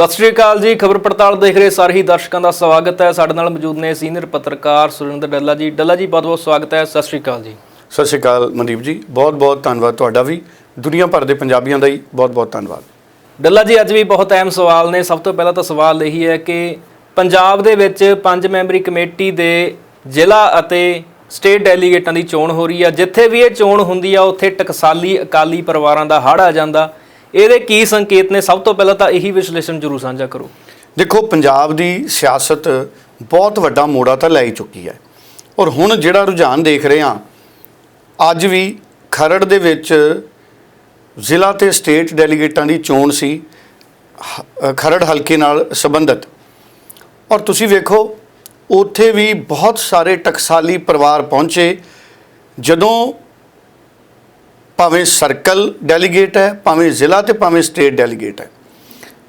ਸਤਿ ਸ਼੍ਰੀ ਅਕਾਲ ਜੀ ਖਬਰ ਪੜਤਾਲ ਦੇਖ ਰਹੇ ਸਾਰੇ ਹੀ ਦਰਸ਼ਕਾਂ ਦਾ ਸਵਾਗਤ ਹੈ। ਸਾਡੇ ਨਾਲ ਮੌਜੂਦ ਨੇ ਸੀਨੀਅਰ ਪੱਤਰਕਾਰ ਸੁਰਿੰਦਰ ਡੱਲਾ ਜੀ। ਡੱਲਾ ਜੀ ਬਹੁਤ ਬਹੁਤ ਸਵਾਗਤ ਹੈ। ਸਤਿ ਸ਼੍ਰੀ ਅਕਾਲ ਜੀ। ਸਤਿ ਸ਼੍ਰੀ ਅਕਾਲ ਮਨਦੀਪ ਜੀ। ਬਹੁਤ ਬਹੁਤ ਧੰਨਵਾਦ ਤੁਹਾਡਾ ਵੀ। ਦੁਨੀਆ ਭਰ ਦੇ ਪੰਜਾਬੀਆਂ ਦਾ ਹੀ ਬਹੁਤ ਬਹੁਤ ਧੰਨਵਾਦ। ਡੱਲਾ ਜੀ ਅੱਜ ਵੀ ਬਹੁਤ ਅਹਿਮ ਸਵਾਲ ਨੇ। ਸਭ ਤੋਂ ਪਹਿਲਾਂ ਤਾਂ ਸਵਾਲ ਇਹੀ ਹੈ ਕਿ ਪੰਜਾਬ ਦੇ ਵਿੱਚ ਪੰਜ ਮੈਂਬਰੀ ਕਮੇਟੀ ਦੇ ਜ਼ਿਲ੍ਹਾ ਅਤੇ ਸਟੇਟ ਡੈਲੀਗੇਟਾਂ ਦੀ ਚੋਣ ਹੋ ਰਹੀ ਹੈ। ਜਿੱਥੇ ਵੀ ਇਹ ਚੋਣ ਹੁੰਦੀ ਆ ਉੱਥੇ ਟਕਸਾਲੀ ਅਕਾਲੀ ਪਰਿਵਾਰਾਂ ਦਾ ਹੜ ਆ ਜਾਂਦਾ। ਇਹਦੇ ਕੀ ਸੰਕੇਤ ਨੇ? ਸਭ ਤੋਂ ਪਹਿਲਾਂ ਤਾਂ ਇਹੀ ਵਿਸ਼ਲੇਸ਼ਣ ਜ਼ਰੂਰ ਸਾਂਝਾ ਕਰੋ। ਦੇਖੋ, ਪੰਜਾਬ ਦੀ ਸਿਆਸਤ ਬਹੁਤ ਵੱਡਾ ਮੋੜਾ ਤਾਂ ਲੈ ਚੁੱਕੀ ਹੈ। ਔਰ ਹੁਣ ਜਿਹੜਾ ਰੁਝਾਨ ਦੇਖ ਰਹੇ ਹਾਂ, ਅੱਜ ਵੀ ਖਰੜ ਦੇ ਵਿੱਚ ਜ਼ਿਲ੍ਹਾ ਤੇ ਸਟੇਟ ਡੈਲੀਗੇਟਾਂ ਦੀ ਚੋਣ ਸੀ, ਹ- ਖਰੜ ਹਲਕੇ ਨਾਲ ਸੰਬੰਧਿਤ। ਔਰ ਤੁਸੀਂ ਵੇਖੋ, ਉੱਥੇ ਵੀ ਬਹੁਤ ਸਾਰੇ ਟਕਸਾਲੀ ਪਰਿਵਾਰ ਪਹੁੰਚੇ। ਜਦੋਂ ਭਾਵੇਂ ਸਰਕਲ ਡੈਲੀਗੇਟ ਹੈ, ਭਾਵੇਂ ਜ਼ਿਲ੍ਹਾ ਤੇ ਭਾਵੇਂ ਸਟੇਟ ਡੈਲੀਗੇਟ ਹੈ।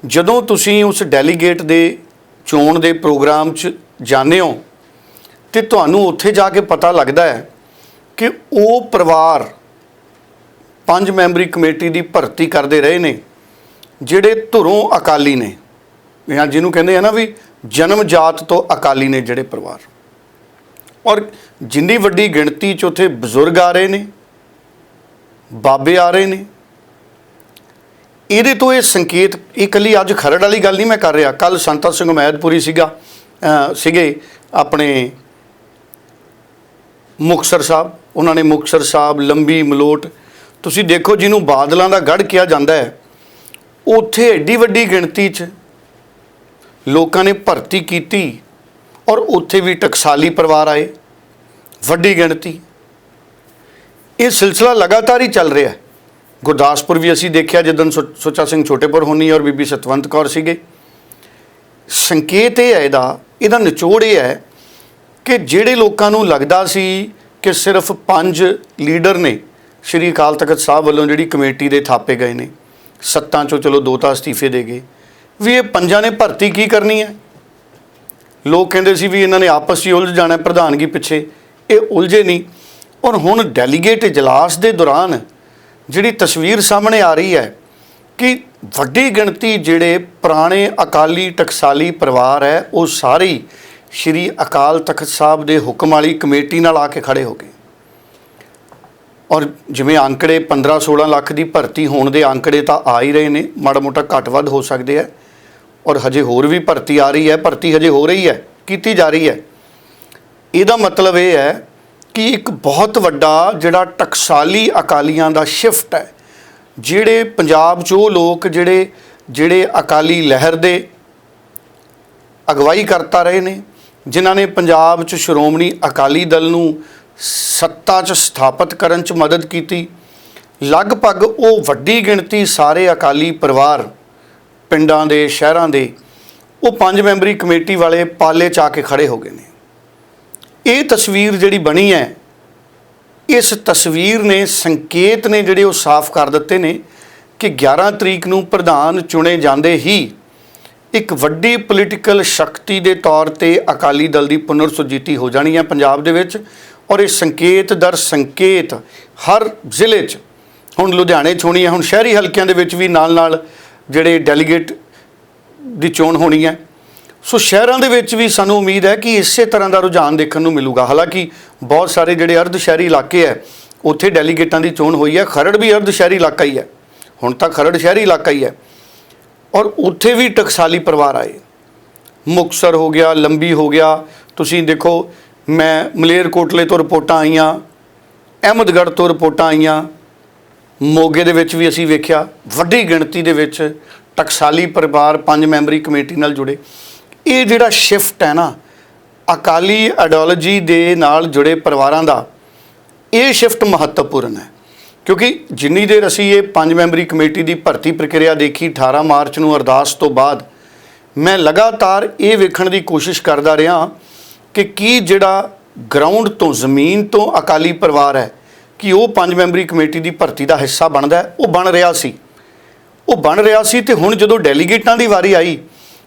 ਜਦੋਂ ਤੁਸੀਂ ਉਸ ਡੈਲੀਗੇਟ ਦੇ ਚੋਣ ਦੇ ਪ੍ਰੋਗਰਾਮ 'ਚ ਜਾਂਦੇ ਹੋ, ਤੇ ਤੁਹਾਨੂੰ ਉੱਥੇ ਜਾ ਕੇ ਪਤਾ ਲੱਗਦਾ ਹੈ ਕਿ ਉਹ ਪਰਿਵਾਰ ਪੰਜ ਮੈਂਬਰੀ ਕਮੇਟੀ ਦੀ ਭਰਤੀ ਕਰਦੇ ਰਹੇ ਨੇ, ਜਿਹੜੇ ਧੁਰੋਂ ਅਕਾਲੀ ਨੇ। ਜਾਂ ਜਿਹਨੂੰ ਕਹਿੰਦੇ ਆ ਨਾ ਵੀ ਜਨਮ ਜਾਤ ਤੋਂ ਅਕਾਲੀ ਨੇ ਜਿਹੜੇ ਪਰਿਵਾਰ। ਔਰ ਜਿੰਨੀ ਵੱਡੀ ਗਿਣਤੀ 'ਚ ਉੱਥੇ ਬਜ਼ੁਰਗ ਆ ਰਹੇ ਨੇ ਬਾਬੇ ਆ ਰਹੇ ਨੇ। ਇਹਦੇ ਤੋਂ ਇਹ ਸੰਕੇਤ, ਇਹ ਇਕੱਲੀ ਅੱਜ ਖਰੜ ਵਾਲੀ ਗੱਲ ਨਹੀਂ ਮੈਂ ਕਰ ਰਿਹਾ। ਕੱਲ ਸੰਤਾ ਸਿੰਘ ਮੈਦਪੁਰੀ ਸੀਗਾ ਸੀਗੇ ਆਪਣੇ ਮੁਕਸਰ ਸਾਹਿਬ। ਉਹਨਾਂ ਨੇ ਮੁਕਸਰ ਸਾਹਿਬ, ਲੰਬੀ, ਮਲੋਟ, ਤੁਸੀਂ ਦੇਖੋ ਜਿਹਨੂੰ ਬਾਦਲਾਂ ਦਾ ਗੜ ਕਿਹਾ ਜਾਂਦਾ ਹੈ, ਉੱਥੇ ਏਡੀ ਵੱਡੀ ਗਿਣਤੀ 'ਚ ਲੋਕਾਂ ਨੇ ਭਰਤੀ ਕੀਤੀ ਔਰ ਉੱਥੇ ਵੀ ਟਕਸਾਲੀ ਪਰਿਵਾਰ ਆਏ। ਵੱਡੀ ਗਿਣਤੀ। ਇਹ ਸਿਲਸਿਲਾ ਲਗਾਤਾਰ ਹੀ ਚੱਲ ਰਿਹਾ ਹੈ। ਗੁਰਦਾਸਪੁਰ ਵੀ ਅਸੀਂ ਦੇਖਿਆ ਜਦੋਂ ਸੁੱਚਾ ਸਿੰਘ ਛੋਟੇਪੁਰ ਹੋਣੀ ਔਰ ਬੀਬੀ ਸਤਵੰਤ ਕੌਰ ਸੀਗੇ। ਸੰਕੇਤ ਇਹ ਹੈ ਇਹਦਾ ਇਹਦਾ ਨਿਚੋੜ ਇਹ ਹੈ ਕਿ ਜਿਹੜੇ ਲੋਕਾਂ ਨੂੰ ਲੱਗਦਾ ਸੀ ਕਿ ਸਿਰਫ ਪੰਜ ਲੀਡਰ ਨੇ, ਸ਼੍ਰੀ ਅਕਾਲ ਤਖਤ ਸਾਹਿਬ ਵੱਲੋਂ ਜਿਹੜੀ ਕਮੇਟੀ ਦੇ ਥਾਪੇ ਗਏ ਨੇ, ਸੱਤਾਂ ਚੋਂ ਚਲੋ ਦੋ ਤਾਂ ਅਸਤੀਫੇ ਦੇ ਗਏ, ਵੀ ਇਹ ਪੰਜਾਂ ਨੇ ਭਰਤੀ ਕੀ ਕਰਨੀ ਹੈ? ਲੋਕ ਕਹਿੰਦੇ ਸੀ ਵੀ ਇਹਨਾਂ ਨੇ ਆਪਸ 'ਚ ਉਲਝ ਜਾਣਾ ਪ੍ਰਧਾਨਗੀ ਪਿੱਛੇ, ਇਹ ਉਲਝੇ ਨਹੀਂ। ਔਰ ਹੁਣ ਡੈਲੀਗੇਟ ਇਜਲਾਸ ਦੇ ਦੌਰਾਨ ਜਿਹੜੀ ਤਸਵੀਰ ਸਾਹਮਣੇ ਆ ਰਹੀ ਹੈ ਕਿ ਵੱਡੀ ਗਿਣਤੀ ਜਿਹੜੇ ਪੁਰਾਣੇ ਅਕਾਲੀ ਟਕਸਾਲੀ ਪਰਿਵਾਰ ਹੈ, ਉਹ ਸਾਰੇ ਸ਼੍ਰੀ ਅਕਾਲ ਤਖਤ ਸਾਹਿਬ ਦੇ ਹੁਕਮ ਵਾਲੀ ਕਮੇਟੀ ਨਾਲ ਆ ਕੇ ਖੜੇ ਹੋ ਗਏ। ਔਰ ਜਿਵੇਂ ਅੰਕੜੇ 15 16 ਲੱਖ ਦੀ ਭਰਤੀ ਹੋਣ ਦੇ ਅੰਕੜੇ ਤਾਂ ਆ ਹੀ ਰਹੇ ਨੇ ਮਾੜਾ ਮੋਟਾ ਘੱਟ ਵੱਧ ਹੋ ਸਕਦੇ ਆ ਔਰ ਹਜੇ ਹੋਰ ਵੀ ਭਰਤੀ ਆ ਰਹੀ ਹੈ, ਭਰਤੀ ਹਜੇ ਹੋ ਰਹੀ ਹੈ, ਕੀਤੀ ਜਾ ਰਹੀ ਹੈ। ਇਹਦਾ ਮਤਲਬ ਇਹ ਹੈ ਕਿ ਇੱਕ ਬਹੁਤ ਵੱਡਾ ਜਿਹੜਾ ਟਕਸਾਲੀ ਅਕਾਲੀਆਂ ਦਾ ਸ਼ਿਫਟ ਹੈ, ਜਿਹੜੇ ਪੰਜਾਬ 'ਚ ਉਹ ਲੋਕ ਜਿਹੜੇ ਜਿਹੜੇ ਅਕਾਲੀ ਲਹਿਰ ਦੇ ਅਗਵਾਈ ਕਰਤਾ ਰਹੇ ਨੇ, ਜਿਨ੍ਹਾਂ ਨੇ ਪੰਜਾਬ 'ਚ ਸ਼੍ਰੋਮਣੀ ਅਕਾਲੀ ਦਲ ਨੂੰ ਸੱਤਾ 'ਚ ਸਥਾਪਿਤ ਕਰਨ 'ਚ ਮਦਦ ਕੀਤੀ, ਲਗਭਗ ਉਹ ਵੱਡੀ ਗਿਣਤੀ ਸਾਰੇ ਅਕਾਲੀ ਪਰਿਵਾਰ ਪਿੰਡਾਂ ਦੇ, ਸ਼ਹਿਰਾਂ ਦੇ, ਉਹ ਪੰਜ ਮੈਂਬਰੀ ਕਮੇਟੀ ਵਾਲੇ ਪਾਲੇ 'ਚ ਆ ਕੇ ਖੜੇ ਹੋ ਗਏ ਨੇ। ਇਹ ਤਸਵੀਰ ਜਿਹੜੀ ਬਣੀ ਹੈ, ਇਸ ਤਸਵੀਰ ਨੇ ਸੰਕੇਤ ਨੇ ਜਿਹੜੇ ਉਹ ਸਾਫ਼ ਕਰ ਦਿੱਤੇ ਨੇ ਕਿ 11 ਤਰੀਕ ਨੂੰ ਪ੍ਰਧਾਨ ਚੁਣੇ ਜਾਂਦੇ ਹੀ ਇੱਕ ਵੱਡੀ ਪੋਲੀਟੀਕਲ ਸ਼ਕਤੀ ਦੇ ਤੌਰ ਤੇ ਅਕਾਲੀ ਦਲ ਦੀ ਪੁਨਰ ਸੁਰਜੀਤੀ ਹੋ ਜਾਣੀ ਹੈ ਪੰਜਾਬ ਦੇ ਵਿੱਚ ਔਰ ਇਹ ਸੰਕੇਤ ਦਰ ਸੰਕੇਤ ਹਰ ਜ਼ਿਲ੍ਹੇ 'ਚ ਹੁਣ ਲੁਧਿਆਣੇ 'ਚ ਹੋਣੀ ਹੈ, ਹੁਣ ਸ਼ਹਿਰੀ ਹਲਕਿਆਂ ਦੇ ਵਿੱਚ ਵੀ ਨਾਲ-ਨਾਲ ਜਿਹੜੇ ਡੈਲੀਗੇਟ ਦੀ ਚੋਣ ਹੋਣੀ ਹੈ। ਸੋ ਸ਼ਹਿਰਾਂ ਦੇ ਵਿੱਚ ਵੀ ਸਾਨੂੰ ਉਮੀਦ ਹੈ ਕਿ ਇਸੇ ਤਰ੍ਹਾਂ ਦਾ ਰੁਝਾਨ ਦੇਖਣ ਨੂੰ ਮਿਲੂਗਾ। ਹਾਲਾਂਕਿ ਬਹੁਤ ਸਾਰੇ ਜਿਹੜੇ ਅਰਧ ਸ਼ਹਿਰੀ ਇਲਾਕੇ ਹੈ, ਉੱਥੇ ਡੈਲੀਗੇਟਾਂ ਦੀ ਚੋਣ ਹੋਈ ਹੈ। ਖਰੜ ਵੀ ਅਰਧ ਸ਼ਹਿਰੀ ਇਲਾਕਾ ਹੀ ਹੈ। ਹੁਣ ਤਾਂ ਖਰੜ ਸ਼ਹਿਰੀ ਇਲਾਕਾ ਹੀ ਹੈ। ਔਰ ਉੱਥੇ ਵੀ ਟਕਸਾਲੀ ਪਰਿਵਾਰ ਆਏ। ਮੁਕਸਰ ਹੋ ਗਿਆ, ਲੰਬੀ ਹੋ ਗਿਆ। ਤੁਸੀਂ ਦੇਖੋ, ਮੈਂ ਮਲੇਰਕੋਟਲੇ ਤੋਂ ਰਿਪੋਰਟਾਂ ਆਈਆਂ, ਅਹਿਮਦਗੜ੍ਹ ਤੋਂ ਰਿਪੋਰਟਾਂ ਆਈਆਂ। ਮੋਗੇ ਦੇ ਵਿੱਚ ਵੀ ਅਸੀਂ ਵੇਖਿਆ, ਵੱਡੀ ਗਿਣਤੀ ਦੇ ਵਿੱਚ ਟਕਸਾਲੀ ਪਰਿਵਾਰ ਪੰਜ ਮੈਂਬਰੀ ਕਮੇਟੀ ਨਾਲ ਜੁੜੇ। ਇਹ ਜਿਹੜਾ ਸ਼ਿਫਟ ਹੈ ਨਾ, ਅਕਾਲੀ ਆਈਡੀਓਲੋਜੀ ਦੇ ਨਾਲ ਜੁੜੇ ਪਰਿਵਾਰਾਂ ਦਾ, ਇਹ ਸ਼ਿਫਟ ਮਹੱਤਵਪੂਰਨ ਹੈ। ਕਿਉਂਕਿ ਜਿੰਨੀ ਦੇਰ ਅਸੀਂ ਇਹ ਪੰਜ ਮੈਂਬਰੀ ਕਮੇਟੀ ਦੀ ਭਰਤੀ ਪ੍ਰਕਿਰਿਆ ਦੇਖੀ 18 ਮਾਰਚ ਨੂੰ ਅਰਦਾਸ ਤੋਂ ਬਾਅਦ, ਮੈਂ ਲਗਾਤਾਰ ਇਹ ਵੇਖਣ ਦੀ ਕੋਸ਼ਿਸ਼ ਕਰਦਾ ਰਿਹਾ ਕਿ ਕੀ ਜਿਹੜਾ ਗਰਾਊਂਡ ਤੋਂ ਜ਼ਮੀਨ ਤੋਂ ਅਕਾਲੀ ਪਰਿਵਾਰ ਹੈ, ਕਿ ਉਹ ਪੰਜ ਮੈਂਬਰੀ ਕਮੇਟੀ ਦੀ ਭਰਤੀ ਦਾ ਹਿੱਸਾ ਬਣਦਾ ਉਹ ਬਣ ਰਿਹਾ ਸੀ। ਉਹ ਬਣ ਰਿਹਾ ਸੀ ਤੇ ਹੁਣ ਜਦੋਂ ਡੈਲੀਗੇਟਾਂ ਦੀ ਵਾਰੀ ਆਈ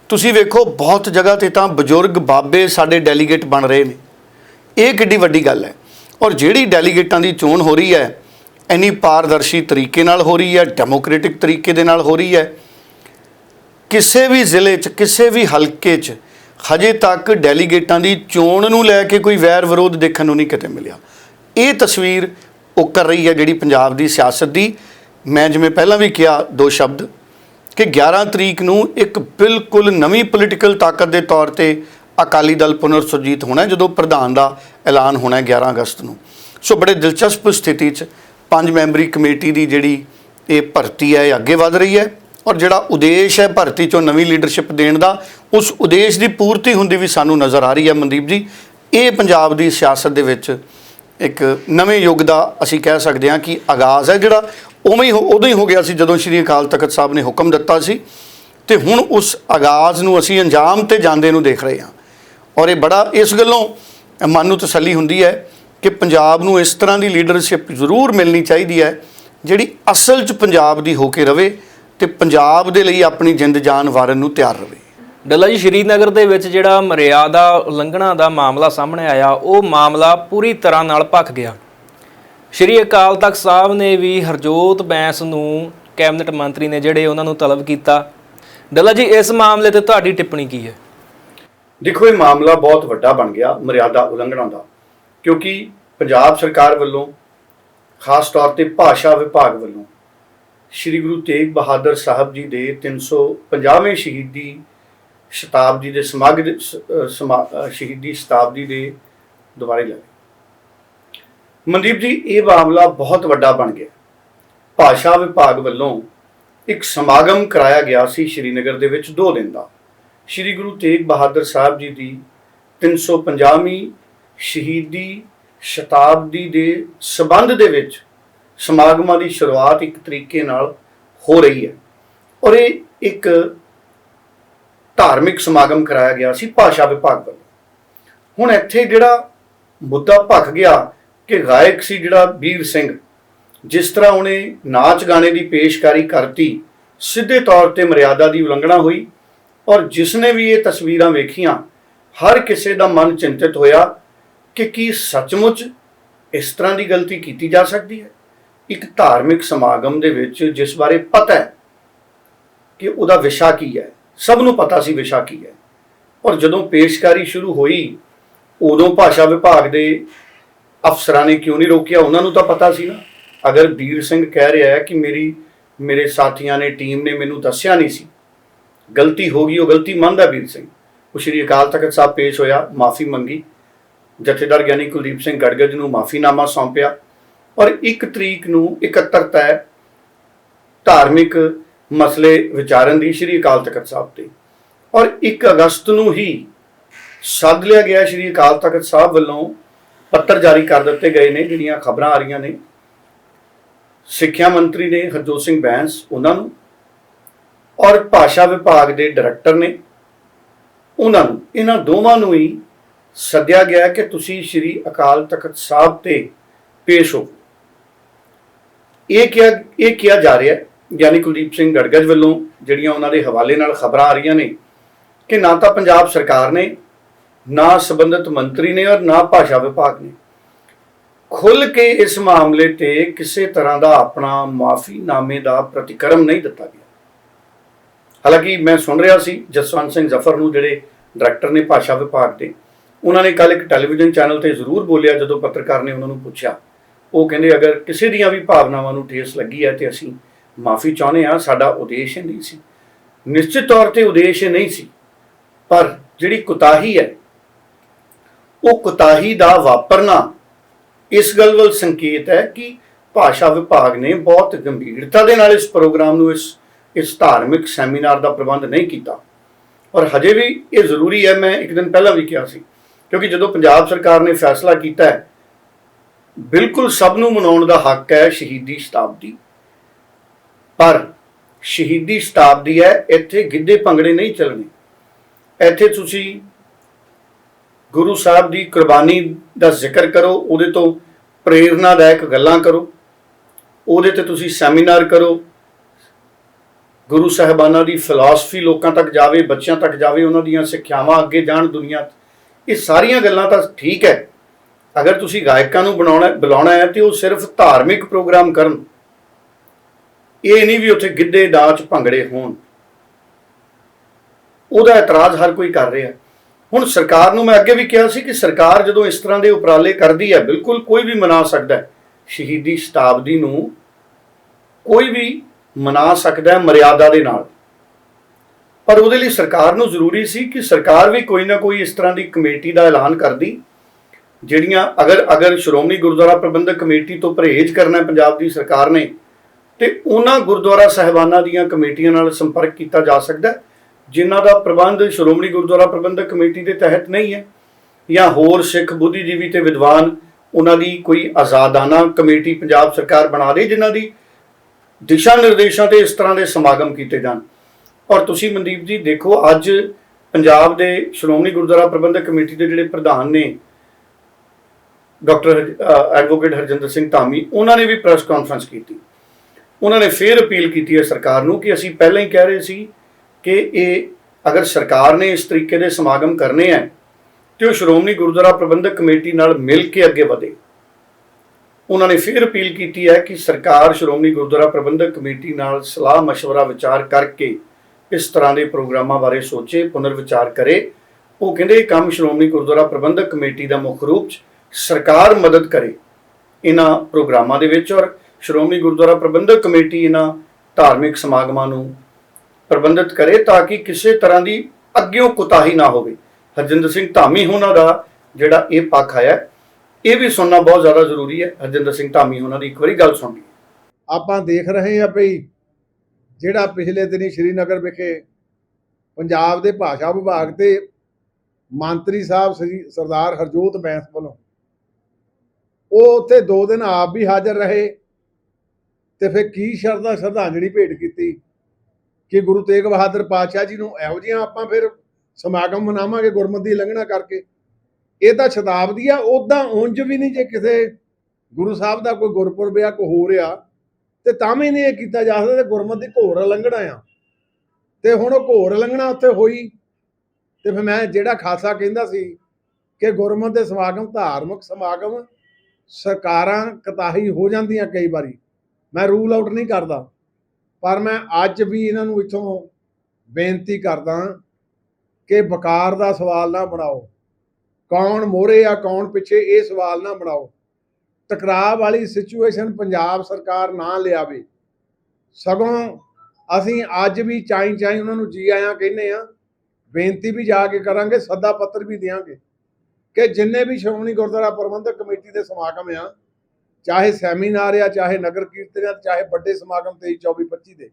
ਤੁਸੀਂ ਵੇਖੋ, ਬਹੁਤ ਜਗ੍ਹਾ ਤੇ ਤਾਂ ਬਜ਼ੁਰਗ ਬਾਬੇ ਸਾਡੇ ਡੈਲੀਗੇਟ ਬਣ ਰਹੇ ਨੇ। ਇਹ ਕਿੱਡੀ ਵੱਡੀ ਗੱਲ ਹੈ। ਔਰ ਜਿਹੜੀ ਡੈਲੀਗੇਟਾਂ ਦੀ ਚੋਣ ਹੋ ਰਹੀ ਹੈ, ਇੰਨੀ ਪਾਰਦਰਸ਼ੀ ਤਰੀਕੇ ਨਾਲ ਹੋ ਰਹੀ ਹੈ ਡੈਮੋਕ੍ਰੈਟਿਕ ਤਰੀਕੇ ਦੇ ਨਾਲ ਹੋ ਰਹੀ ਹੈ। ਕਿਸੇ ਵੀ ਜ਼ਿਲ੍ਹੇ 'ਚ, ਕਿਸੇ ਵੀ ਹਲਕੇ 'ਚ ਹਜੇ ਤੱਕ ਡੈਲੀਗੇਟਾਂ ਦੀ ਚੋਣ ਨੂੰ ਲੈ ਕੇ ਕੋਈ ਵੈਰ ਵਿਰੋਧ ਦੇਖਣ ਨੂੰ ਨਹੀਂ ਕਿਤੇ ਮਿਲਿਆ। ਇਹ ਤਸਵੀਰ ਉਹ ਕਰ ਰਹੀ ਹੈ ਜਿਹੜੀ ਪੰਜਾਬ ਦੀ ਸਿਆਸਤ ਦੀ। ਮੈਂ ਜਿਵੇਂ ਪਹਿਲਾਂ ਵੀ ਕਿਹਾ, ਦੋ ਸ਼ਬਦ ਕਿ 11 ਤਰੀਕ ਨੂੰ ਇੱਕ ਬਿਲਕੁਲ ਨਵੀਂ ਪੋਲੀਟੀਕਲ ਤਾਕਤ ਦੇ ਤੌਰ ਤੇ ਅਕਾਲੀ ਦਲ ਪੁਨਰ ਸੁਰਜੀਤ ਹੋਣਾ ਜਦੋਂ ਪ੍ਰਧਾਨ ਦਾ ਐਲਾਨ ਹੋਣਾ ਹੈ 11 ਅਗਸਤ ਨੂੰ। ਸੋ ਬੜੇ ਦਿਲਚਸਪ ਸਥਿਤੀ 'ਚ ਪੰਜ ਮੈਂਬਰੀ ਕਮੇਟੀ ਦੀ ਜਿਹੜੀ ਇਹ ਭਰਤੀ ਹੈ, ਇਹ ਅੱਗੇ ਵਧ ਰਹੀ ਹੈ ਔਰ ਜਿਹੜਾ ਉਦੇਸ਼ ਹੈ ਭਰਤੀ 'ਚੋਂ ਨਵੀਂ ਲੀਡਰਸ਼ਿਪ ਦੇਣ ਦਾ, ਉਸ ਉਦੇਸ਼ ਦੀ ਪੂਰਤੀ ਹੁੰਦੀ ਵੀ ਸਾਨੂੰ ਨਜ਼ਰ ਆ ਰਹੀ ਹੈ ਮਨਦੀਪ ਜੀ। ਇਹ ਪੰਜਾਬ ਦੀ ਸਿਆਸਤ ਦੇ ਵਿੱਚ ਇੱਕ ਨਵੇਂ ਯੁੱਗ ਦਾ ਅਸੀਂ ਕਹਿ ਸਕਦੇ ਹਾਂ ਕਿ ਆਗਾਜ਼ ਹੈ, ਜਿਹੜਾ ਉਵੇਂ ਹੀ ਹੋ- ਉਦੋਂ ਹੀ ਹੋ ਗਿਆ ਸੀ ਜਦੋਂ ਸ਼੍ਰੀ ਅਕਾਲ ਤਖਤ ਸਾਹਿਬ ਨੇ ਹੁਕਮ ਦਿੱਤਾ ਸੀ। ਤੇ ਹੁਣ ਉਸ ਆਗਾਜ਼ ਨੂੰ ਅਸੀਂ ਅੰਜਾਮ ਤੇ ਜਾਂਦੇ ਨੂੰ ਦੇਖ ਰਹੇ ਹਾਂ। ਔਰ ਇਹ ਬੜਾ, ਇਸ ਗੱਲੋਂ ਮਨ ਨੂੰ ਤਸੱਲੀ ਹੁੰਦੀ ਹੈ ਕਿ ਪੰਜਾਬ ਨੂੰ ਇਸ ਤਰ੍ਹਾਂ ਦੀ ਲੀਡਰਸ਼ਿਪ ਜ਼ਰੂਰ ਮਿਲਣੀ ਚਾਹੀਦੀ ਹੈ, ਜਿਹੜੀ ਅਸਲ 'ਚ ਪੰਜਾਬ ਦੀ ਹੋ ਕੇ ਰਵੇ ਤੇ ਪੰਜਾਬ ਦੇ ਲਈ ਆਪਣੀ ਜਿੰਦ ਜਾਨ ਵਾਰਨ ਨੂੰ ਤਿਆਰ ਰਵੇ। ਡੱਲਾ ਜੀ, ਸ਼੍ਰੀਨਗਰ ਦੇ ਵਿੱਚ ਜਿਹੜਾ ਮਰਿਆਦਾ ਉਲੰਘਣਾ ਦਾ ਮਾਮਲਾ ਸਾਹਮਣੇ ਆਇਆ, ਉਹ ਮਾਮਲਾ ਪੂਰੀ ਤਰ੍ਹਾਂ ਨਾਲ ਭਖ ਗਿਆ ਸ਼੍ਰੀ ਅਕਾਲ ਤਖਤ ਸਾਹਿਬ ਨੇ ਵੀ ਹਰਜੋਤ ਬੈਂਸ ਨੂੰ ਕੈਬਨਿਟ ਮੰਤਰੀ ਨੇ ਜਿਹੜੇ ਉਹਨਾਂ ਨੂੰ ਤਲਬ ਕੀਤਾ। ਡੱਲਾ ਜੀ, ਇਸ ਮਾਮਲੇ ਤੇ ਤੁਹਾਡੀ ਟਿੱਪਣੀ ਕੀ ਹੈ? ਦੇਖੋ, ਇਹ ਮਾਮਲਾ ਬਹੁਤ ਵੱਡਾ ਬਣ ਗਿਆ, ਮਰਿਆਦਾ ਉਲੰਘਣਾ ਦਾ। ਕਿਉਂਕਿ ਪੰਜਾਬ ਸਰਕਾਰ ਵੱਲੋਂ, ਖਾਸ ਤੌਰ ਤੇ ਭਾਸ਼ਾ ਵਿਭਾਗ ਵੱਲੋਂ, ਸ੍ਰੀ ਗੁਰੂ ਤੇਗ ਬਹਾਦਰ ਸਾਹਿਬ ਜੀ ਦੇ 350ਵੇਂ ਸ਼ਹੀਦੀ ਸ਼ਤਾਬਦੀ ਦੇ ਸਮਾਗਮ ਸ਼ਹੀਦੀ ਸ਼ਤਾਬਦੀ ਦੇ ਦੁਬਾਰੇ ਲੱਗੇ। ਮਨਦੀਪ ਜੀ, ਇਹ ਮਾਮਲਾ ਬਹੁਤ ਵੱਡਾ ਬਣ ਗਿਆ। ਭਾਸ਼ਾ ਵਿਭਾਗ ਵੱਲੋਂ ਇੱਕ ਸਮਾਗਮ ਕਰਾਇਆ ਗਿਆ ਸੀ ਸ਼੍ਰੀਨਗਰ ਦੇ ਵਿੱਚ 2 ਦਿਨ ਦਾ। ਸ਼੍ਰੀ ਗੁਰੂ ਤੇਗ ਬਹਾਦਰ ਸਾਹਿਬ ਜੀ ਦੀ 350ਵੀਂ ਸ਼ਹੀਦੀ ਸ਼ਤਾਬਦੀ ਦੇ ਸਬੰਧ ਦੇ ਵਿੱਚ ਸਮਾਗਮਾਂ ਦੀ ਸ਼ੁਰੂਆਤ ਇੱਕ ਤਰੀਕੇ ਨਾਲ ਹੋ ਰਹੀ ਹੈ। ਔਰ ਇਹ ਇੱਕ ਧਾਰਮਿਕ ਸਮਾਗਮ ਕਰਾਇਆ ਗਿਆ ਸੀ ਭਾਸ਼ਾ ਵਿਭਾਗ ਵੱਲੋਂ। ਹੁਣ ਇੱਥੇ ਜਿਹੜਾ ਮੁੱਦਾ ਭਖ ਗਿਆ ਕਿ ਗਾਇਕ ਸੀ ਜਿਹੜਾ ਵੀਰ ਸਿੰਘ, ਜਿਸ ਤਰ੍ਹਾਂ ਉਹਨੇ ਨਾਚ ਗਾਣੇ ਦੀ ਪੇਸ਼ਕਾਰੀ ਕਰਤੀ, ਸਿੱਧੇ ਤੌਰ ਤੇ ਮਰਿਆਦਾ ਦੀ ਉਲੰਘਣਾ ਹੋਈ ਔਰ ਜਿਸ ਨੇ ਵੀ ਇਹ ਤਸਵੀਰਾਂ ਵੇਖੀਆਂ, ਹਰ ਕਿਸੇ ਦਾ ਮਨ ਚਿੰਤਿਤ ਹੋਇਆ ਕਿ ਕੀ ਸੱਚਮੁੱਚ ਇਸ ਤਰ੍ਹਾਂ ਦੀ ਗਲਤੀ ਕੀਤੀ ਜਾ ਸਕਦੀ ਹੈ। ਇੱਕ ਧਾਰਮਿਕ ਸਮਾਗਮ ਦੇ ਵਿੱਚ ਜਿਸ ਬਾਰੇ ਪਤਾ ਹੈ ਕਿ ਉਹਦਾ ਵਿਸ਼ਾ ਕੀ ਹੈ, ਸਭ ਨੂੰ ਪਤਾ ਸੀ ਵਿਸ਼ਾ ਕੀ ਹੈ। ਔਰ ਜਦੋਂ ਪੇਸ਼ਕਾਰੀ ਸ਼ੁਰੂ ਹੋਈ, ਉਦੋਂ ਭਾਸ਼ਾ ਵਿਭਾਗ ਦੇ ਅਫਸਰਾਂ ਨੇ ਕਿਉਂ ਨਹੀਂ ਰੋਕਿਆ? ਉਹਨਾਂ ਨੂੰ ਤਾਂ ਪਤਾ ਸੀ ਨਾ। ਅਗਰ ਵੀਰ ਸਿੰਘ ਕਹਿ ਰਿਹਾ ਹੈ ਕਿ ਮੇਰੀ, ਮੇਰੇ ਸਾਥੀਆਂ ਨੇ, ਟੀਮ ਨੇ ਮੈਨੂੰ ਦੱਸਿਆ ਨਹੀਂ ਸੀ। ਗਲਤੀ ਹੋ ਗਈ, ਉਹ ਗਲਤੀ ਮੰਨਦਾ ਵੀਰ ਸਿੰਘ। ਉਹ ਸ਼੍ਰੀ ਅਕਾਲ ਤਖਤ ਸਾਹਿਬ ਪੇਸ਼ ਹੋਇਆ, ਮਾਫੀ ਮੰਗੀ। ਜਥੇਦਾਰ ਗਿਆਨੀ ਕੁਲਦੀਪ ਸਿੰਘ ਗੜਗੜ ਨੂੰ ਮਾਫੀਨਾਮਾ ਸੌਂਪਿਆ। ਔਰ 1 ਤਰੀਕ ਨੂੰ ਇਕੱਤਰਤਾ ਹੈ ਧਾਰਮਿਕ ਮਸਲੇ ਵਿਚਾਰਨ ਦੀ ਸ਼੍ਰੀ ਅਕਾਲ ਤਖਤ ਸਾਹਿਬ ਤੇ। ਔਰ 1 ਅਗਸਤ ਨੂੰ ਹੀ ਸੱਦ ਲਿਆ ਗਿਆ ਸ਼੍ਰੀ ਅਕਾਲ ਤਖਤ ਸਾਹਿਬ ਵੱਲੋਂ ਪੱਤਰ ਜਾਰੀ ਕਰ ਦਿੱਤੇ ਗਏ ਨੇ, ਜਿਹੜੀਆਂ ਖਬਰਾਂ ਆ ਰਹੀਆਂ ਨੇ। ਸਿੱਖਿਆ ਮੰਤਰੀ ਨੇ ਹਰਜੋਤ ਸਿੰਘ ਬੈਂਸ ਉਹਨਾਂ ਨੂੰ ਔਰ ਭਾਸ਼ਾ ਵਿਭਾਗ ਦੇ ਡਾਇਰੈਕਟਰ ਨੇ ਉਹਨਾਂ ਨੂੰ, ਇਹਨਾਂ ਦੋਵਾਂ ਨੂੰ ਹੀ ਸੱਦਿਆ ਗਿਆ ਕਿ ਤੁਸੀਂ ਸ਼੍ਰੀ ਅਕਾਲ ਤਖਤ ਸਾਹਿਬ ਤੇ ਪੇਸ਼ ਹੋ। ਇਹ ਕਿਹਾ ਇਹ ਕਿਹਾ ਜਾ ਰਿਹਾ ਹੈ ਗਿਆਨੀ ਕੁਲਦੀਪ ਸਿੰਘ ਗੜਗੜ ਵੱਲੋਂ ਜਿਹੜੀਆਂ ਉਹਨਾਂ ਦੇ ਹਵਾਲੇ ਨਾਲ ਖਬਰਾਂ ਆ ਰਹੀਆਂ ਨੇ ਕਿ ਨਾ ਤਾਂ ਪੰਜਾਬ ਸਰਕਾਰ ਨੇ ਨਾ ਸੰਬੰਧਿਤ ਮੰਤਰੀ ਨੇ ਔਰ ਨਾ ਭਾਸ਼ਾ ਵਿਭਾਗ ਨੇ। ਖੁੱਲ ਕੇ ਇਸ ਮਾਮਲੇ ਤੇ ਕਿਸੇ ਤਰ੍ਹਾਂ ਦਾ ਆਪਣਾ ਮਾਫੀਨਾਮੇ ਦਾ ਪ੍ਰਤੀਕਰਮ ਨਹੀਂ ਦਿੱਤਾ ਗਿਆ। ਹਾਲਾਂਕਿ ਮੈਂ ਸੁਣ ਰਿਹਾ ਸੀ ਜਸਵੰਤ ਸਿੰਘ ਜ਼ਫਰ ਨੂੰ ਜਿਹੜੇ ਡਾਇਰੈਕਟਰ ਨੇ ਭਾਸ਼ਾ ਵਿਭਾਗ ਦੇ, ਉਹਨਾਂ ਨੇ ਕੱਲ ਇੱਕ ਟੈਲੀਵਿਜ਼ਨ ਚੈਨਲ ਤੇ ਜ਼ਰੂਰ ਬੋਲਿਆ ਜਦੋਂ ਪੱਤਰਕਾਰ ਨੇ ਉਹਨਾਂ ਨੂੰ ਪੁੱਛਿਆ। ਉਹ ਕਹਿੰਦੇ, ਅਗਰ ਕਿਸੇ ਦੀਆਂ ਵੀ ਭਾਵਨਾਵਾਂ ਨੂੰ ਠੇਸ ਲੱਗੀ ਹੈ ਤੇ ਅਸੀਂ ਮਾਫੀ ਚਾਹੁੰਦੇ ਹਾਂ, ਸਾਡਾ ਉਦੇਸ਼ ਇਹ ਨਹੀਂ ਸੀ। ਨਿਸ਼ਚਿਤ ਤੌਰ ਤੇ ਉਦੇਸ਼ ਇਹ ਨਹੀਂ ਸੀ। ਪਰ ਜਿਹੜੀ ਕੁਤਾਹੀ ਹੈ ਉਹ ਕੁਤਾਹੀ ਦਾ ਵਾਪਰਨਾ। ਇਸ ਗੱਲ ਵੱਲ ਸੰਕੇਤ ਹੈ ਕਿ ਭਾਸ਼ਾ ਵਿਭਾਗ ਨੇ ਬਹੁਤ ਗੰਭੀਰਤਾ ਦੇ ਨਾਲ ਇਸ ਪ੍ਰੋਗਰਾਮ ਨੂੰ ਇਸ ਇਸ ਧਾਰਮਿਕ ਸੈਮੀਨਾਰ ਦਾ ਪ੍ਰਬੰਧ ਨਹੀਂ ਕੀਤਾ। ਔਰ ਹਜੇ ਵੀ ਇਹ ਜ਼ਰੂਰੀ ਹੈ, ਮੈਂ ਇੱਕ ਦਿਨ ਪਹਿਲਾਂ ਵੀ ਕਿਹਾ ਸੀ, ਕਿਉਂਕਿ ਜਦੋਂ ਪੰਜਾਬ ਸਰਕਾਰ ਨੇ ਫੈਸਲਾ ਕੀਤਾ ਹੈ, ਬਿਲਕੁਲ ਸਭ ਨੂੰ ਮਨਾਉਣ ਦਾ ਹੱਕ ਹੈ ਸ਼ਹੀਦੀ ਸ਼ਤਾਬਦੀ। ਪਰ ਸ਼ਹੀਦੀ ਸ਼ਤਾਬਦੀ ਹੈ, ਇੱਥੇ ਗਿੱਧੇ ਭੰਗੜੇ ਨਹੀਂ ਚੱਲਣੇ। ਇੱਥੇ ਤੁਸੀਂ ਗੁਰੂ ਸਾਹਿਬ ਦੀ ਕੁਰਬਾਨੀ ਦਾ ਜ਼ਿਕਰ ਕਰੋ, ਉਹਦੇ ਤੋਂ ਪ੍ਰੇਰਨਾਦਾਇਕ ਗੱਲਾਂ ਕਰੋ, ਉਹਦੇ ਤੇ ਤੁਸੀਂ ਸੈਮੀਨਾਰ ਕਰੋ। ਗੁਰੂ ਸਾਹਿਬਾਨਾਂ ਦੀ ਫਿਲਾਸਫੀ ਲੋਕਾਂ ਤੱਕ ਜਾਵੇ, ਬੱਚਿਆਂ ਤੱਕ ਜਾਵੇ, ਉਹਨਾਂ ਦੀਆਂ ਸਿੱਖਿਆਵਾਂ ਅੱਗੇ ਜਾਣ ਦੁਨੀਆ 'ਚ, ਇਹ ਸਾਰੀਆਂ ਗੱਲਾਂ ਤਾਂ ਠੀਕ ਹੈ। ਅਗਰ ਤੁਸੀਂ ਗਾਇਕਾਂ ਨੂੰ ਬਣਾਉਣਾ, ਬੁਲਾਉਣਾ ਹੈ ਤੇ ਉਹ ਸਿਰਫ ਧਾਰਮਿਕ ਪ੍ਰੋਗਰਾਮ ਕਰਨ। ਇਹ ਨਹੀਂ ਵੀ ਉੱਥੇ ਗਿੱਧੇ ਨਾਚ ਭੰਗੜੇ ਹੋਣ। ਉਹਦਾ ਇਤਰਾਜ਼ ਹਰ ਕੋਈ ਕਰ ਰਿਹਾ। ਹੁਣ ਸਰਕਾਰ ਨੂੰ ਮੈਂ ਅੱਗੇ ਵੀ ਕਿਹਾ ਸੀ ਕਿ ਸਰਕਾਰ ਜਦੋਂ ਇਸ ਤਰ੍ਹਾਂ ਦੇ ਉਪਰਾਲੇ ਕਰਦੀ ਹੈ ਬਿਲਕੁਲ ਕੋਈ ਵੀ ਮਨਾ ਸਕਦਾ ਹੈ ਸ਼ਹੀਦੀ ਸ਼ਤਾਬਦੀ ਨੂੰ ਕੋਈ ਵੀ ਮਨਾ ਸਕਦਾ ਹੈ ਮਰਿਆਦਾ ਦੇ ਨਾਲ। ਪਰ ਉਹਦੇ ਲਈ ਸਰਕਾਰ ਨੂੰ ਜ਼ਰੂਰੀ ਸੀ ਕਿ ਸਰਕਾਰ ਵੀ ਕੋਈ ਨਾ ਕੋਈ ਇਸ ਤਰ੍ਹਾਂ ਦੀ ਕਮੇਟੀ ਦਾ ਐਲਾਨ ਕਰਦੀ ਜਿਹੜੀਆਂ ਅਗਰ ਅਗਰ ਸ਼੍ਰੋਮਣੀ ਗੁਰਦੁਆਰਾ ਪ੍ਰਬੰਧਕ ਕਮੇਟੀ ਤੋਂ ਪਰਹੇਜ਼ ਕਰਨਾ ਹੈ ਪੰਜਾਬ ਦੀ ਸਰਕਾਰ ਨੇ ਤੇ ਉਹਨਾਂ ਗੁਰਦੁਆਰਾ ਸਹਿਬਾਨਾਂ ਦੀਆਂ ਕਮੇਟੀਆਂ ਨਾਲ ਸੰਪਰਕ ਕੀਤਾ ਜਾ ਸਕਦਾ ਹੈ, ਜਿਨ੍ਹਾਂ ਦਾ ਪ੍ਰਬੰਧ ਸ਼੍ਰੋਮਣੀ ਗੁਰਦੁਆਰਾ ਪ੍ਰਬੰਧਕ ਕਮੇਟੀ ਦੇ ਤਹਿਤ ਨਹੀਂ ਹੈ ਜਾਂ ਹੋਰ ਸਿੱਖ ਬੁੱਧੀਜੀਵੀ ਤੇ ਵਿਦਵਾਨ ਉਹਨਾਂ ਦੀ ਕੋਈ ਆਜ਼ਾਦਾਨਾ ਕਮੇਟੀ ਪੰਜਾਬ ਸਰਕਾਰ ਬਣਾ ਦੇ ਜਿਨ੍ਹਾਂ ਦੀ ਦਿਸ਼ਾ ਨਿਰਦੇਸ਼ਾਂ ਤੇ ਇਸ ਤਰ੍ਹਾਂ ਦੇ ਸਮਾਗਮ ਕੀਤੇ ਜਾਣ। ਔਰ ਤੁਸੀਂ ਮਨਦੀਪ ਜੀ, ਦੇਖੋ ਅੱਜ ਪੰਜਾਬ ਦੇ ਸ਼੍ਰੋਮਣੀ ਗੁਰਦੁਆਰਾ ਪ੍ਰਬੰਧਕ ਕਮੇਟੀ ਦੇ ਜਿਹੜੇ ਪ੍ਰਧਾਨ ਨੇ, ਡਾਕਟਰ ਐਡਵੋਕੇਟ ਹਰਜਿੰਦਰ ਸਿੰਘ ਧਾਮੀ, ਉਹਨਾਂ ਨੇ ਵੀ ਪ੍ਰੈਸ ਕਾਨਫਰੰਸ ਕੀਤੀ। ਉਹਨਾਂ ਨੇ ਫੇਰ ਅਪੀਲ ਕੀਤੀ ਹੈ ਸਰਕਾਰ ਨੂੰ ਕਿ ਅਸੀਂ ਪਹਿਲਾਂ ਹੀ ਕਹਿ ਰਹੇ ਸੀ ਕਿ ਇਹ ਅਗਰ ਸਰਕਾਰ ਨੇ ਇਸ ਤਰੀਕੇ ਦੇ ਸਮਾਗਮ ਕਰਨੇ ਹੈ ਤੇ ਉਹ ਸ਼੍ਰੋਮਣੀ ਗੁਰਦੁਆਰਾ ਪ੍ਰਬੰਧਕ ਕਮੇਟੀ ਨਾਲ ਮਿਲ ਕੇ ਅੱਗੇ ਵਧੇ ਉਹਨਾਂ ਨੇ ਫਿਰ ਅਪੀਲ ਕੀਤੀ ਹੈ ਕਿ ਸਰਕਾਰ ਸ਼੍ਰੋਮਣੀ ਗੁਰਦੁਆਰਾ ਪ੍ਰਬੰਧਕ ਕਮੇਟੀ ਨਾਲ ਸਲਾਹ مشورہ ਵਿਚਾਰ ਕਰਕੇ ਇਸ ਤਰ੍ਹਾਂ ਦੇ ਪ੍ਰੋਗਰਾਮਾਂ ਬਾਰੇ ਸੋਚੇ ਪੁਨਰ ਵਿਚਾਰ ਕਰੇ ਉਹ ਕਹਿੰਦੇ ਇਹ ਕੰਮ ਸ਼੍ਰੋਮਣੀ ਗੁਰਦੁਆਰਾ ਪ੍ਰਬੰਧਕ ਕਮੇਟੀ ਦਾ ਮੁੱਖ ਰੂਪ 'ਚ ਸਰਕਾਰ ਮਦਦ ਕਰੇ ਇਹਨਾਂ ਪ੍ਰੋਗਰਾਮਾਂ ਦੇ ਵਿੱਚ ਔਰ ਸ਼੍ਰੋਮਣੀ ਗੁਰਦੁਆਰਾ ਪ੍ਰਬੰਧਕ ਕਮੇਟੀ ਇਹਨਾਂ ਧਾਰਮਿਕ ਸਮਾਗਮਾਂ ਨੂੰ ਪ੍ਰਬੰਧਿਤ ਕਰੇ ਤਾਂ ਕਿ ਕਿਸੇ ਤਰ੍ਹਾਂ ਦੀ ਅੱਗਿਓਂ ਕੁਤਾਹੀ ਨਾ ਹੋਵੇ। ਹਰਜਿੰਦਰ ਸਿੰਘ ਧਾਮੀ ਹੋਣਾ ਦਾ ਜਿਹੜਾ ਇਹ ਪੱਖ ਆਇਆ ਇਹ ਵੀ ਸੁਣਨਾ ਬਹੁਤ ਜ਼ਿਆਦਾ ਜ਼ਰੂਰੀ ਹੈ। ਹਰਜਿੰਦਰ ਸਿੰਘ ਧਾਮੀ ਹੋਣਾ ਦੀ ਇੱਕ ਵਾਰੀ ਗੱਲ ਸੁਣ ਲਈ ਆਪਾਂ ਦੇਖ ਰਹੇ ਹਾਂ ਭਈ ਜਿਹੜਾ ਪਿਛਲੇ ਦਿਨੀ ਸ਼੍ਰੀਨਗਰ ਵਿਖੇ ਪੰਜਾਬ ਦੇ ਭਾਸ਼ਾ ਵਿਭਾਗ ਦੇ ਮੰਤਰੀ ਸਾਹਿਬ ਸ੍ਰੀ ਸਰਦਾਰ ਹਰਜੋਤ ਬੈਂਸ ਵੱਲੋਂ ਉਹ ਉੱਥੇ ਦੋ ਦਿਨ ਆਪ ਵੀ ਹਾਜ਼ਰ ਰਹੇ ਤੇ ਫਿਰ ਕੀ ਸ਼ਰਧਾ ਸ਼ਰਧਾਂਜਲੀ ਭੇਟ ਕੀਤੀ? ਕਿ ਗੁਰੂ ਤੇਗ ਬਹਾਦਰ ਪਾਤਸ਼ਾਹ ਜੀ ਨੂੰ ਇਹੋ ਜਿਹੀਆਂ ਆਪਾਂ ਫਿਰ ਸਮਾਗਮ ਮਨਾਵਾਂਗੇ ਗੁਰਮਤਿ ਦੀ ਲੰਘਣਾ ਕਰਕੇ। ਇਹ ਤਾਂ ਸ਼ਤਾਬਦੀ ਆ ਉਦਾਂ ਉਂਝ ਵੀ ਨਹੀਂ ਜੇ ਕਿਸੇ ਗੁਰੂ ਸਾਹਿਬ ਦਾ ਕੋਈ ਗੁਰਪੁਰਬ ਆ, ਕੋਈ ਹੋ ਰਿਹਾ ਤੇ ਤਾਂ ਵੀ ਨਹੀਂ ਇਹ ਕੀਤਾ ਜਾ ਸਕਦਾ, ਤੇ ਗੁਰਮਤ ਦੀ ਘੋਰ ਲੰਘਣਾ ਆ। ਤੇ ਹੁਣ ਉਹ ਘੋਰ ਲੰਘਣਾ ਉੱਥੇ ਹੋਈ, ਤੇ ਫਿਰ ਮੈਂ ਜਿਹੜਾ ਖਾਸਾ ਕਹਿੰਦਾ ਸੀ ਕਿ ਗੁਰਮਤ ਦੇ ਸਮਾਗਮ ਧਾਰਮਿਕ ਸਮਾਗਮ ਸਰਕਾਰਾਂ ਕਤਾਹੀ ਹੋ ਜਾਂਦੀਆਂ ਕਈ ਵਾਰੀ। ਮੈਂ ਰੂਲ ਆਊਟ ਨਹੀਂ ਕਰਦਾ। ਪਰ ਮੈਂ ਅੱਜ ਵੀ ਇਹਨਾਂ ਨੂੰ ਇੱਥੋਂ ਬੇਨਤੀ ਕਰਦਾ ਕਿ ਵਕਾਰ ਦਾ ਸਵਾਲ ਨਾ ਬਣਾਓ। ਕੌਣ ਮੋਹਰੇ ਆ, ਕੌਣ ਪਿੱਛੇ, ਇਹ ਸਵਾਲ ਨਾ ਬਣਾਓ। ਟਕਰਾਅ ਵਾਲੀ ਸਿਚੁਏਸ਼ਨ ਪੰਜਾਬ ਸਰਕਾਰ ਨਾ ਲਿਆਵੇ। ਸਗੋਂ ਅਸੀਂ ਅੱਜ ਵੀ ਚਾਈ ਚਾਈ ਉਹਨਾਂ ਨੂੰ ਜੀ ਆਇਆਂ ਕਹਿੰਦੇ ਆ ਬੇਨਤੀ ਵੀ ਜਾ ਕੇ ਕਰਾਂਗੇ, ਸੱਦਾ ਪੱਤਰ ਵੀ ਦਿਆਂਗੇ ਕਿ ਜਿੰਨੇ ਵੀ ਸ਼੍ਰੋਮਣੀ ਗੁਰਦੁਆਰਾ ਪ੍ਰਬੰਧਕ ਕਮੇਟੀ ਦੇ ਸਮਾਗਮ ਆ ਚਾਹੇ ਸੈਮੀਨਾਰ ਆ, ਚਾਹੇ ਨਗਰ ਕੀਰਤਨ ਆ, ਚਾਹੇ ਵੱਡੇ ਸਮਾਗਮ 23 24 25 ਦੇ।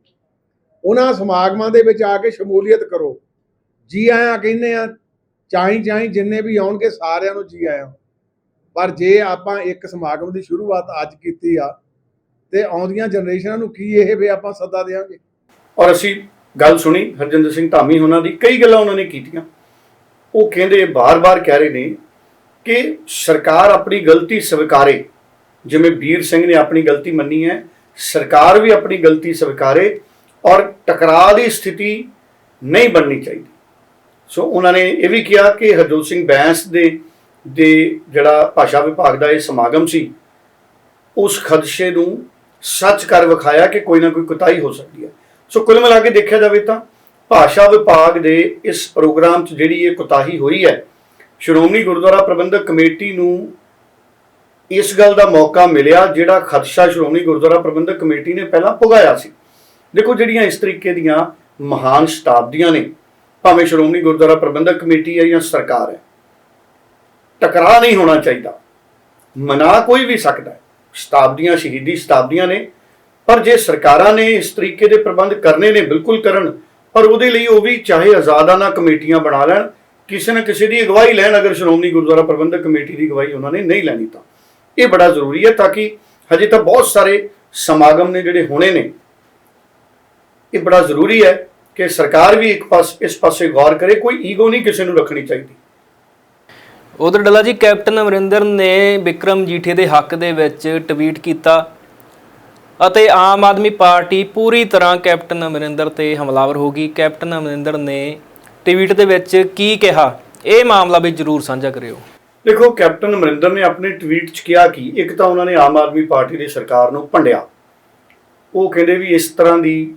ਉਹਨਾਂ ਸਮਾਗਮਾਂ ਦੇ ਵਿੱਚ ਆ ਕੇ ਸ਼ਮੂਲੀਅਤ ਕਰੋ। ਜੀ ਆਇਆਂ ਕਹਿੰਦੇ ਆ ਚਾਹੀ ਚਾਹੀ ਜਿੰਨੇ ਵੀ ਆਉਣਗੇ ਸਾਰਿਆਂ ਨੂੰ ਜੀ ਆਇਆਂ। ਪਰ ਜੇ ਆਪਾਂ ਇੱਕ ਸਮਾਗਮ ਦੀ ਸ਼ੁਰੂਆਤ ਅੱਜ ਕੀਤੀ ਆ, ਤੇ ਆਉਂਦੀਆਂ ਜਨਰੇਸ਼ਨਾਂ ਨੂੰ ਕੀ ਇਹ ਵੀ ਆਪਾਂ ਸੱਦਾ ਦੇਵਾਂਗੇ? ਔਰ ਅਸੀਂ ਗੱਲ ਸੁਣੀ, ਹਰਜਿੰਦਰ ਸਿੰਘ ਧਾਮੀ ਉਹਨਾਂ ਦੀ, ਕਈ ਗੱਲਾਂ ਉਹਨਾਂ ਨੇ ਕੀਤੀਆਂ। ਉਹ ਕਹਿੰਦੇ ਬਾਰ-ਬਾਰ ਕਹਿ ਰਹੇ ਨੇ ਕਿ ਸਰਕਾਰ ਆਪਣੀ ਗਲਤੀ ਸਵੀਕਾਰੇ। ਜਿਵੇਂ ਵੀਰ ਸਿੰਘ ਨੇ ਆਪਣੀ ਗਲਤੀ ਮੰਨੀ ਹੈ, ਸਰਕਾਰ ਵੀ ਆਪਣੀ ਗਲਤੀ ਸਵੀਕਾਰੇ ਔਰ ਟਕਰਾਅ ਦੀ ਸਥਿਤੀ ਨਹੀਂ ਬਣਨੀ ਚਾਹੀਦੀ। ਸੋ ਉਹਨਾਂ ਨੇ ਇਹ ਵੀ ਕਿਹਾ ਕਿ ਹਰਜੋਤ ਸਿੰਘ ਬੈਂਸ ਦੇ ਦੇ ਜਿਹੜਾ ਭਾਸ਼ਾ ਵਿਭਾਗ ਦਾ ਇਹ ਸਮਾਗਮ ਸੀ, ਉਸ ਖਦਸ਼ੇ ਨੂੰ ਸੱਚ ਕਰ ਵਿਖਾਇਆ ਕਿ ਕੋਈ ਨਾ ਕੋਈ ਕੁਤਾਹੀ ਹੋ ਸਕਦੀ ਹੈ। ਸੋ ਕੁੱਲ ਮਿਲਾ ਕੇ ਦੇਖਿਆ ਜਾਵੇ ਤਾਂ ਭਾਸ਼ਾ ਵਿਭਾਗ ਦੇ ਇਸ ਪ੍ਰੋਗਰਾਮ 'ਚ ਜਿਹੜੀ ਇਹ ਕੁਤਾਹੀ ਹੋਈ ਹੈ, ਸ਼੍ਰੋਮਣੀ ਗੁਰਦੁਆਰਾ ਪ੍ਰਬੰਧਕ ਕਮੇਟੀ ਨੂੰ ਇਸ ਗੱਲ ਦਾ ਮੌਕਾ ਮਿਲਿਆ ਜਿਹੜਾ ਖਦਸ਼ਾ ਸ਼੍ਰੋਮਣੀ ਗੁਰਦੁਆਰਾ ਪ੍ਰਬੰਧਕ ਕਮੇਟੀ ਨੇ ਪਹਿਲਾਂ ਪੁਗਾਇਆ ਸੀ। ਦੇਖੋ ਜਿਹੜੀਆਂ ਇਸ ਤਰੀਕੇ ਦੀਆਂ ਮਹਾਨ ਸ਼ਤਾਬਦੀਆਂ ਨੇ, ਭਾਵੇਂ ਸ਼੍ਰੋਮਣੀ ਗੁਰਦੁਆਰਾ ਪ੍ਰਬੰਧਕ ਕਮੇਟੀ ਹੈ ਜਾਂ ਸਰਕਾਰ ਹੈ, ਟਕਰਾਅ ਨਹੀਂ ਹੋਣਾ ਚਾਹੀਦਾ। ਮਨਾ ਕੋਈ ਵੀ ਸਕਦਾ ਸ਼ਤਾਬਦੀਆਂ ਸ਼ਹੀਦੀ ਸ਼ਤਾਬਦੀਆਂ ਨੇ, ਪਰ ਜੇ ਸਰਕਾਰਾਂ ਨੇ ਇਸ ਤਰੀਕੇ ਦੇ ਪ੍ਰਬੰਧ ਕਰਨੇ ਨੇ, ਬਿਲਕੁਲ ਕਰਨ, ਪਰ ਉਹਦੇ ਲਈ ਉਹ ਵੀ ਚਾਹੇ ਆਜ਼ਾਦਾਨਾ ਕਮੇਟੀਆਂ ਬਣਾ ਲੈਣ, ਕਿਸੇ ਨਾ ਕਿਸੇ ਦੀ ਅਗਵਾਈ ਲੈਣ, ਅਗਰ ਸ਼੍ਰੋਮਣੀ ਗੁਰਦੁਆਰਾ ਪ੍ਰਬੰਧਕ ਕਮੇਟੀ ਦੀ ਅਗਵਾਈ ਉਹਨਾਂ ਨੇ ਨਹੀਂ ਲੈਣੀ ਤਾਂ। ਇਹ ਬੜਾ ਜ਼ਰੂਰੀ ਹੈ ਤਾਂ ਕਿ ਹਜੇ ਤਾਂ ਬਹੁਤ ਸਾਰੇ ਸਮਾਗਮ ਨੇ ਜਿਹੜੇ ਹੋਣੇ ਨੇ, ਇਹ ਬੜਾ ਜ਼ਰੂਰੀ ਹੈ ਕਿ ਸਰਕਾਰ ਵੀ ਇੱਕ ਪਾਸ, ਇਸ ਪਾਸੇ ਗੌਰ ਕਰੇ, ਕੋਈ ਈਗੋ ਨਹੀਂ ਕਿਸੇ ਨੂੰ ਰੱਖਣੀ ਚਾਹੀਦੀ। ਉਧਰ ਡੱਲਾ ਜੀ, ਕੈਪਟਨ ਅਮਰਿੰਦਰ ਨੇ ਵਿਕਰਮ ਜੀਠੇ ਦੇ ਹੱਕ ਦੇ ਵਿੱਚ ਟਵੀਟ ਕੀਤਾ ਅਤੇ ਆਮ ਆਦਮੀ ਪਾਰਟੀ ਪੂਰੀ ਤਰ੍ਹਾਂ ਕੈਪਟਨ ਅਮਰਿੰਦਰ ਤੇ ਹਮਲਾਵਰ ਹੋ ਗਈ। ਕੈਪਟਨ ਅਮਰਿੰਦਰ ਨੇ ਟਵੀਟ ਦੇ ਵਿੱਚ ਕੀ ਕਿਹਾ, ਇਹ ਮਾਮਲਾ ਵੀ ਜਰੂਰ ਸਾਂਝਾ ਕਰਿਓ। ਦੇਖੋ, ਕੈਪਟਨ ਅਮਰਿੰਦਰ ਨੇ ਆਪਣੇ ਟਵੀਟ 'ਚ ਕਿਹਾ ਕਿ ਇੱਕ ਤਾਂ ਉਹਨਾਂ ਨੇ ਆਮ ਆਦਮੀ ਪਾਰਟੀ ਦੀ ਸਰਕਾਰ ਨੂੰ ਭੰਡਿਆ। ਉਹ ਕਹਿੰਦੇ ਵੀ ਇਸ ਤਰ੍ਹਾਂ ਦੀ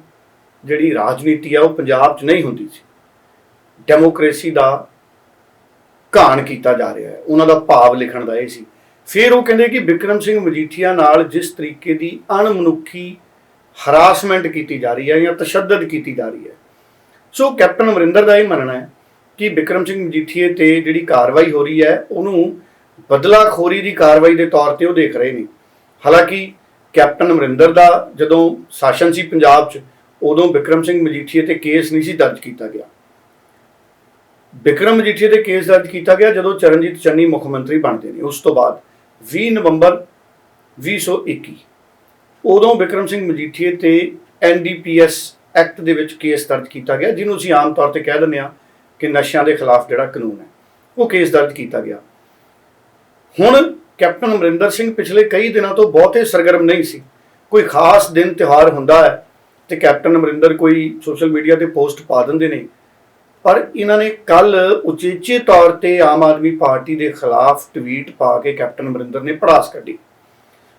ਜਿਹੜੀ ਰਾਜਨੀਤੀ ਆ, ਉਹ ਪੰਜਾਬ 'ਚ ਨਹੀਂ ਹੁੰਦੀ ਸੀ। ਡੈਮੋਕ੍ਰੇਸੀ ਦਾ ਘਾਣ ਕੀਤਾ ਜਾ ਰਿਹਾ ਹੈ। ਉਹਨਾਂ ਦਾ ਭਾਵ ਲਿਖਣ ਦਾ ਇਹ ਸੀ। ਫਿਰ ਉਹ ਕਹਿੰਦੇ ਕਿ ਵਿਕਰਮ ਸਿੰਘ ਮਜੀਠੀਆ ਨਾਲ ਜਿਸ ਤਰੀਕੇ ਦੀ ਅਣਮਨੁੱਖੀ ਹਰਾਸਮੈਂਟ ਕੀਤੀ ਜਾ ਰਹੀ ਹੈ ਜਾਂ ਤਸ਼ੱਦਦ ਕੀਤੀ ਜਾ ਰਹੀ ਹੈ। ਸੋ ਕੈਪਟਨ ਅਮਰਿੰਦਰ ਦਾ ਇਹ ਮੰਨਣਾ ਹੈ ਕਿ ਵਿਕਰਮ ਸਿੰਘ ਮਜੀਠੀਏ ਤੇ ਜਿਹੜੀ ਕਾਰਵਾਈ ਹੋ ਰਹੀ ਹੈ, ਉਹਨੂੰ ਬਦਲਾਖੋਰੀ ਦੀ ਕਾਰਵਾਈ ਦੇ ਤੌਰ ਤੇ ਉਹ ਦੇਖ ਰਹੇ ਨੇ। ਹਾਲਾਂਕਿ ਕੈਪਟਨ ਅਮਰਿੰਦਰ ਦਾ ਜਦੋਂ ਸ਼ਾਸਨ ਸੀ ਪੰਜਾਬ 'ਚ, ਉਦੋਂ ਵਿਕਰਮ ਸਿੰਘ ਮਜੀਠੀਏ ਤੇ ਕੇਸ ਨਹੀਂ ਸੀ ਦਰਜ ਕੀਤਾ ਗਿਆ। ਵਿਕਰਮ ਮਜੀਠੀਏ ਤੇ ਕੇਸ ਦਰਜ ਕੀਤਾ ਗਿਆ ਜਦੋਂ ਚਰਨਜੀਤ ਚੰਨੀ ਮੁੱਖ ਮੰਤਰੀ ਬਣਦੇ ਨੇ। ਉਸ ਤੋਂ ਬਾਅਦ 20 ਨਵੰਬਰ 2021 ਉਦੋਂ ਵਿਕਰਮ ਸਿੰਘ ਮਜੀਠੀਏ ਤੇ ਐਨਡੀਪੀਐਸ ਐਕਟ ਦੇ ਵਿੱਚ ਕੇਸ ਦਰਜ ਕੀਤਾ ਗਿਆ, ਜਿਹਨੂੰ ਅਸੀਂ ਆਮ ਤੌਰ ਤੇ ਕਹਿ ਦਿੰਦੇ ਹਾਂ ਕਿ ਨਸ਼ਿਆਂ ਦੇ ਖਿਲਾਫ ਜਿਹੜਾ ਕਾਨੂੰਨ ਹੈ, ਉਹ ਕੇਸ ਦਰਜ ਕੀਤਾ ਗਿਆ। ਹੁਣ ਕੈਪਟਨ ਅਮਰਿੰਦਰ ਸਿੰਘ ਪਿਛਲੇ ਕਈ ਦਿਨਾਂ ਤੋਂ ਬਹੁਤੇ ਸਰਗਰਮ ਨਹੀਂ ਸੀ। ਕੋਈ ਖਾਸ ਦਿਨ ਤਿਉਹਾਰ ਹੁੰਦਾ ਹੈ ਤੇ ਕੈਪਟਨ ਅਮਰਿੰਦਰ ਕੋਈ ਸੋਸ਼ਲ ਮੀਡੀਆ ਤੇ ਪੋਸਟ ਪਾ ਦਿੰਦੇ ਨੇ। ਪਰ ਇਹਨਾਂ ਨੇ ਕੱਲ ਉਚੇਚੇ ਤੌਰ ਤੇ ਆਮ ਆਦਮੀ ਪਾਰਟੀ ਦੇ ਖਿਲਾਫ ਟਵੀਟ ਪਾ ਕੇ ਕੈਪਟਨ ਅਮਰਿੰਦਰ ਨੇ ਪੜਾਸ ਕੱਢੀ।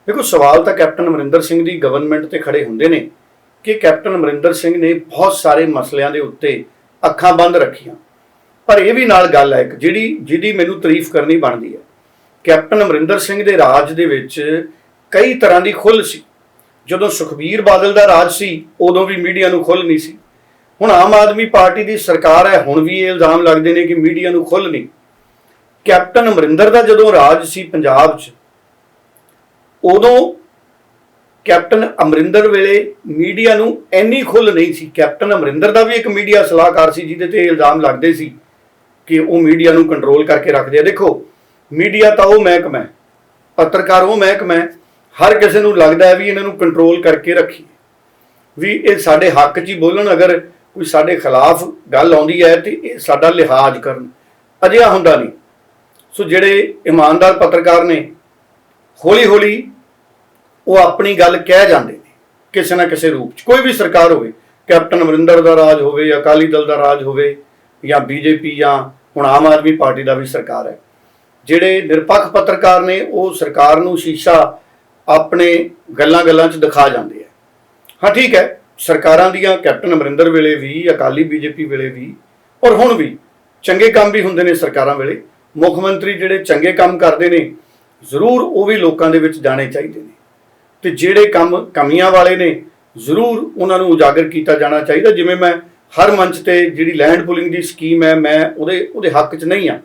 ਦੇਖੋ, ਸਵਾਲ ਤਾਂ ਕੈਪਟਨ ਅਮਰਿੰਦਰ ਸਿੰਘ ਦੀ ਗਵਰਨਮੈਂਟ ਤੇ ਖੜੇ ਹੁੰਦੇ ਨੇ ਕਿ ਕੈਪਟਨ ਅਮਰਿੰਦਰ ਸਿੰਘ ਨੇ ਬਹੁਤ ਸਾਰੇ ਮਸਲਿਆਂ ਦੇ ਉੱਤੇ ਅੱਖਾਂ ਬੰਦ ਰੱਖੀਆਂ। ਪਰ ਇਹ ਵੀ ਨਾਲ ਗੱਲ ਹੈ ਇੱਕ, ਜਿਹੜੀ, ਜਿਹਦੀ ਮੈਨੂੰ ਤਾਰੀਫ ਕਰਨੀ ਬਣਦੀ ਹੈ। ਕੈਪਟਨ ਅਮਰਿੰਦਰ ਸਿੰਘ ਦੇ ਰਾਜ ਦੇ ਵਿੱਚ ਕਈ ਤਰ੍ਹਾਂ ਦੀ ਖੁੱਲ੍ਹ ਸੀ। ਜਦੋਂ ਸੁਖਬੀਰ ਬਾਦਲ ਦਾ ਰਾਜ ਸੀ, ਉਦੋਂ ਵੀ ਮੀਡੀਆ ਨੂੰ ਖੁੱਲ੍ਹ ਨਹੀਂ ਸੀ। ਹੁਣ ਆਮ ਆਦਮੀ ਪਾਰਟੀ ਦੀ ਸਰਕਾਰ ਹੈ, ਹੁਣ ਵੀ ਇਹ ਇਲਜ਼ਾਮ ਲੱਗਦੇ ਨੇ ਕਿ ਮੀਡੀਆ ਨੂੰ ਖੁੱਲ੍ਹ ਨਹੀਂ। ਕੈਪਟਨ ਅਮਰਿੰਦਰ ਦਾ ਜਦੋਂ ਰਾਜ ਸੀ ਪੰਜਾਬ 'ਚ, ਉਦੋਂ ਕੈਪਟਨ ਅਮਰਿੰਦਰ ਵੇਲੇ ਮੀਡੀਆ ਨੂੰ ਇੰਨੀ ਖੁੱਲ੍ਹ ਨਹੀਂ ਸੀ। ਕੈਪਟਨ ਅਮਰਿੰਦਰ ਦਾ ਵੀ ਇੱਕ ਮੀਡੀਆ ਸਲਾਹਕਾਰ ਸੀ, ਜਿਹਦੇ ਤੇ ਇਹ ਇਲਜ਼ਾਮ ਲੱਗਦੇ ਸੀ ਕਿ ਉਹ ਮੀਡੀਆ ਨੂੰ ਕੰਟਰੋਲ ਕਰਕੇ ਰੱਖਦੇ ਆ। ਦੇਖੋ, ਮੀਡੀਆ ਤਾਂ ਉਹ ਮਹਿਕਮਾ ਹੈ। ਪੱਤਰਕਾਰ ਉਹ ਮਹਿਕਮਾ ਹੈ। ਹਰ ਕਿਸੇ ਨੂੰ ਲੱਗਦਾ ਹੈ ਵੀ ਇਹਨਾਂ ਨੂੰ ਕੰਟਰੋਲ ਕਰਕੇ ਰੱਖੀਏ। ਵੀ ਇਹ ਸਾਡੇ ਹੱਕ 'ਚ ਹੀ ਬੋਲਣ, ਅਗਰ ਕੋਈ ਸਾਡੇ ਖਿਲਾਫ ਗੱਲ ਆਉਂਦੀ ਹੈ ਤੇ ਇਹ ਸਾਡਾ ਲਿਹਾਜ਼ ਕਰਨ। ਅਜਿਹਾ ਹੁੰਦਾ ਨਹੀਂ। ਸੋ ਜਿਹੜੇ ਇਮਾਨਦਾਰ ਪੱਤਰਕਾਰ ਨੇ ਹੌਲੀ ਹੌਲੀ ਉਹ ਆਪਣੀ ਗੱਲ ਕਹਿ ਜਾਂਦੇ ਨੇ, ਕਿਸੇ ਨਾ ਕਿਸੇ ਰੂਪ 'ਚ। ਕੋਈ ਵੀ ਸਰਕਾਰ ਹੋਵੇ, ਕੈਪਟਨ ਅਮਰਿੰਦਰ ਦਾ ਰਾਜ ਹੋਵੇ ਅਕਾਲੀ ਦਲ ਦਾ ਰਾਜ ਹੋਵੇ ਜਾਂ ਬੀਜੇਪੀ ਜਾਂ ਹੁਣ ਆਮ ਆਦਮੀ ਪਾਰਟੀ ਦਾ ਵੀ ਸਰਕਾਰ ਹੈ। ਜਿਹੜੇ ਨਿਰਪੱਖ ਪੱਤਰਕਾਰ ਨੇ, ਉਹ ਸਰਕਾਰ ਨੂੰ ਸ਼ੀਸ਼ਾ ਆਪਣੇ ਗੱਲਾਂ-ਗੱਲਾਂ 'ਚ ਦਿਖਾ ਜਾਂਦੇ ਆ। ਹਾਂ, ਠੀਕ ਹੈ, ਸਰਕਾਰਾਂ ਦੀਆਂ ਕੈਪਟਨ ਅਮਰਿੰਦਰ ਵੇਲੇ ਵੀ, ਅਕਾਲੀ ਬੀਜੇਪੀ ਵੇਲੇ ਵੀ, ਔਰ ਹੁਣ ਵੀ ਚੰਗੇ ਕੰਮ ਵੀ ਹੁੰਦੇ ਨੇ ਸਰਕਾਰਾਂ ਵੇਲੇ। ਮੁੱਖ ਮੰਤਰੀ ਜਿਹੜੇ ਚੰਗੇ ਕੰਮ ਕਰਦੇ ਨੇ, ਜ਼ਰੂਰ ਉਹ ਵੀ ਲੋਕਾਂ ਦੇ ਵਿੱਚ ਜਾਣੇ ਚਾਹੀਦੇ ਨੇ। ਤੇ ਜਿਹੜੇ ਕੰਮ ਕਮੀਆਂ ਵਾਲੇ ਨੇ, ਜ਼ਰੂਰ ਉਹਨਾਂ ਨੂੰ ਉਜਾਗਰ ਕੀਤਾ ਜਾਣਾ ਚਾਹੀਦਾ। ਜਿਵੇਂ ਮੈਂ ਹਰ ਮੰਚ ਤੇ ਜਿਹੜੀ ਲੈਂਡ ਪੁਲਿੰਗ ਦੀ ਸਕੀਮ ਹੈ, ਮੈਂ ਉਹਦੇ ਉਹਦੇ ਹੱਕ 'ਚ ਨਹੀਂ ਆ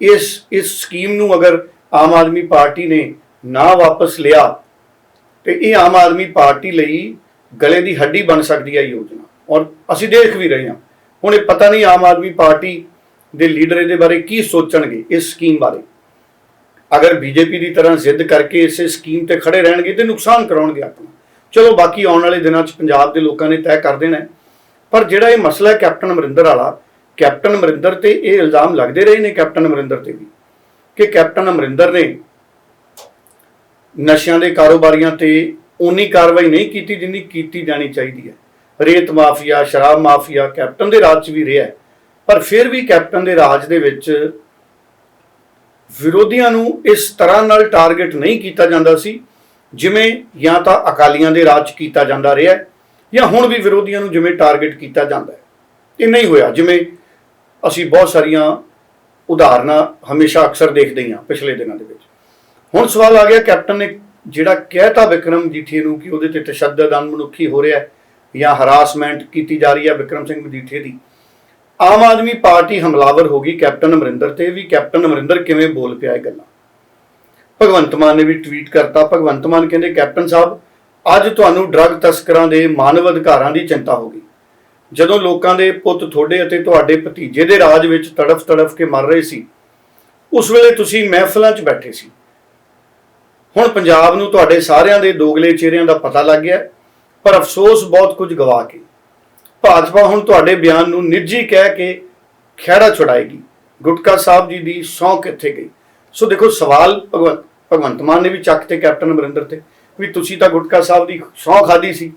ਇਸ ਇਸ ਸਕੀਮ ਨੂੰ ਅਗਰ ਆਮ ਆਦਮੀ ਪਾਰਟੀ ਨੇ ਨਾ ਵਾਪਸ ਲਿਆ, ਤੇ ਇਹ ਆਮ ਆਦਮੀ ਪਾਰਟੀ ਲਈ ਗਲੇ ਦੀ ਹੱਡੀ ਬਣ ਸਕਦੀ ਹੈ ਯੋਜਨਾ। ਔਰ ਅਸੀਂ ਦੇਖ ਵੀ ਰਹੇ ਹਾਂ। ਹੁਣ ਇਹ ਪਤਾ ਨਹੀਂ ਆਮ ਆਦਮੀ ਪਾਰਟੀ ਦੇ ਲੀਡਰ ਇਹਦੇ ਬਾਰੇ ਕੀ ਸੋਚਣਗੇ ਇਸ ਸਕੀਮ ਬਾਰੇ। ਅਗਰ ਬੀਜੇਪੀ ਦੀ ਤਰ੍ਹਾਂ ਜ਼ਿੱਦ ਕਰਕੇ ਇਸੇ ਸਕੀਮ ਤੇ ਖੜੇ ਰਹਿਣਗੇ ਤੇ ਨੁਕਸਾਨ ਕਰਾਉਣਗੇ ਆਪਣਾ। ਚਲੋ ਬਾਕੀ ਆਉਣ ਵਾਲੇ ਦਿਨਾਂ 'ਚ ਪੰਜਾਬ ਦੇ ਲੋਕਾਂ ਨੇ ਤੈਅ ਕਰ ਦੇਣਾ ਹੈ। ਪਰ ਜਿਹੜਾ ਇਹ ਮਸਲਾ ਹੈ ਕੈਪਟਨ ਅਮਰਿੰਦਰ ਵਾਲਾ, ਕੈਪਟਨ ਅਮਰਿੰਦਰ ਤੇ ਇਹ ਇਲਜ਼ਾਮ ਲੱਗਦੇ ਰਹੇ ਨੇ ਕੈਪਟਨ ਅਮਰਿੰਦਰ ਤੇ ਵੀ ਕਿ ਕੈਪਟਨ ਅਮਰਿੰਦਰ ਨੇ ਨਸ਼ਿਆਂ ਦੇ ਕਾਰੋਬਾਰੀਆਂ ਤੇ ਉਨੀ ਕਾਰਵਾਈ ਨਹੀਂ ਕੀਤੀ ਜਿੰਨੀ ਕੀਤੀ ਜਾਣੀ ਚਾਹੀਦੀ ਹੈ। ਰੇਤ ਮਾਫੀਆ, ਸ਼ਰਾਬ ਮਾਫੀਆ ਕੈਪਟਨ ਦੇ ਰਾਜ 'ਚ ਵੀ ਰਿਹਾ ਪਰ ਫਿਰ ਵੀ ਕੈਪਟਨ ਦੇ ਰਾਜ ਦੇ ਵਿੱਚ ਵਿਰੋਧੀਆਂ ਨੂੰ ਇਸ ਤਰ੍ਹਾਂ ਨਾਲ ਟਾਰਗੇਟ ਨਹੀਂ ਕੀਤਾ ਜਾਂਦਾ ਸੀ ਜਿਵੇਂ ਜਾਂ ਤਾਂ ਅਕਾਲੀਆਂ ਦੇ ਰਾਜ 'ਚ ਕੀਤਾ ਜਾਂਦਾ ਰਿਹਾ ਜਾਂ ਹੁਣ ਵੀ ਵਿਰੋਧੀਆਂ ਨੂੰ ਜਿਵੇਂ ਟਾਰਗੇਟ ਕੀਤਾ ਜਾਂਦਾ ਹੈ। ਇਹ ਨਹੀਂ ਹੋਇਆ, ਜਿਵੇਂ ਅਸੀਂ ਬਹੁਤ ਸਾਰੀਆਂ ਉਦਾਹਰਨਾਂ ਹਮੇਸ਼ਾ ਅਕਸਰ ਦੇਖਦੇ ਹਾਂ ਪਿਛਲੇ ਦਿਨਾਂ ਦੇ ਵਿੱਚ। ਹੁਣ ਸਵਾਲ ਆ ਗਿਆ, ਕੈਪਟਨ ਨੇ ਜਿਹੜਾ ਕਹਿਤਾ ਵਿਕਰਮ ਜੀਠੀ ਨੂੰ ਕਿ ਉਹਦੇ ਤੇ ਤਸ਼ੱਦਦ ਅਨਮਨੁੱਖੀ ਹੋ ਰਿਹਾ ਹੈ ਜਾਂ ਹਰਾਸਮੈਂਟ ਕੀਤੀ ਜਾ ਰਹੀ ਹੈ ਵਿਕਰਮ ਸਿੰਘ ਮਜੀਠੀਏ ਦੀ। ਆਮ ਆਦਮੀ ਪਾਰਟੀ ਹਮਲਾਵਰ ਹੋ ਗਈ ਕੈਪਟਨ ਅਮਰਿੰਦਰ ਤੇ ਵੀ ਕੈਪਟਨ ਅਮਰਿੰਦਰ ਕਿਵੇਂ ਬੋਲ ਪਿਆ ਇਹ ਗੱਲਾਂ? ਭਗਵੰਤ ਮਾਨ ਨੇ ਵੀ ਟਵੀਟ ਕਰਤਾ, ਭਗਵੰਤ ਮਾਨ ਕਹਿੰਦੇ ਕੈਪਟਨ ਸਾਹਿਬ ਅੱਜ ਤੁਹਾਨੂੰ ਡਰੱਗ ਤਸਕਰਾਂ ਦੇ ਮਾਨਵ ਅਧਿਕਾਰਾਂ ਦੀ ਚਿੰਤਾ ਹੋ ਗਈ। ਜਦੋਂ ਲੋਕਾਂ ਦੇ ਪੁੱਤ ਤੁਹਾਡੇ ਅਤੇ ਤੁਹਾਡੇ ਭਤੀਜੇ ਦੇ ਰਾਜ ਵਿੱਚ ਤੜਫ ਤੜਫ ਕੇ ਮਰ ਰਹੇ ਸੀ, ਉਸ ਵੇਲੇ ਤੁਸੀਂ ਮਹਿਫਲਾਂ 'ਚ ਬੈਠੇ ਸੀ। ਹੁਣ ਪੰਜਾਬ ਨੂੰ ਤੁਹਾਡੇ ਸਾਰਿਆਂ ਦੇ ਦੋਗਲੇ ਚਿਹਰਿਆਂ ਦਾ ਪਤਾ ਲੱਗ ਗਿਆ, ਪਰ ਅਫਸੋਸ ਬਹੁਤ ਕੁਝ ਗਵਾ ਕੇ। ਭਾਜਪਾ ਹੁਣ ਤੁਹਾਡੇ ਬਿਆਨ ਨੂੰ ਨਿੱਜੀ ਕਹਿ ਕੇ ਖਹਿੜਾ ਛੁਡਾਏਗੀ। ਗੁਟਕਾ ਸਾਹਿਬ ਜੀ ਦੀ ਸਹੁੰ ਕਿੱਥੇ ਗਈ। ਸੋ ਦੇਖੋ ਸਵਾਲ ਭਗਵੰਤ ਭਗਵੰਤ ਮਾਨ ਨੇ ਵੀ ਚੱਕ ਤੇ ਕੈਪਟਨ ਅਮਰਿੰਦਰ ਤੇ। ਵੀ ਤੁਸੀਂ ਤਾਂ ਗੁਟਕਾ ਸਾਹਿਬ ਦੀ ਸਹੁੰ ਖਾਦੀ ਸੀ।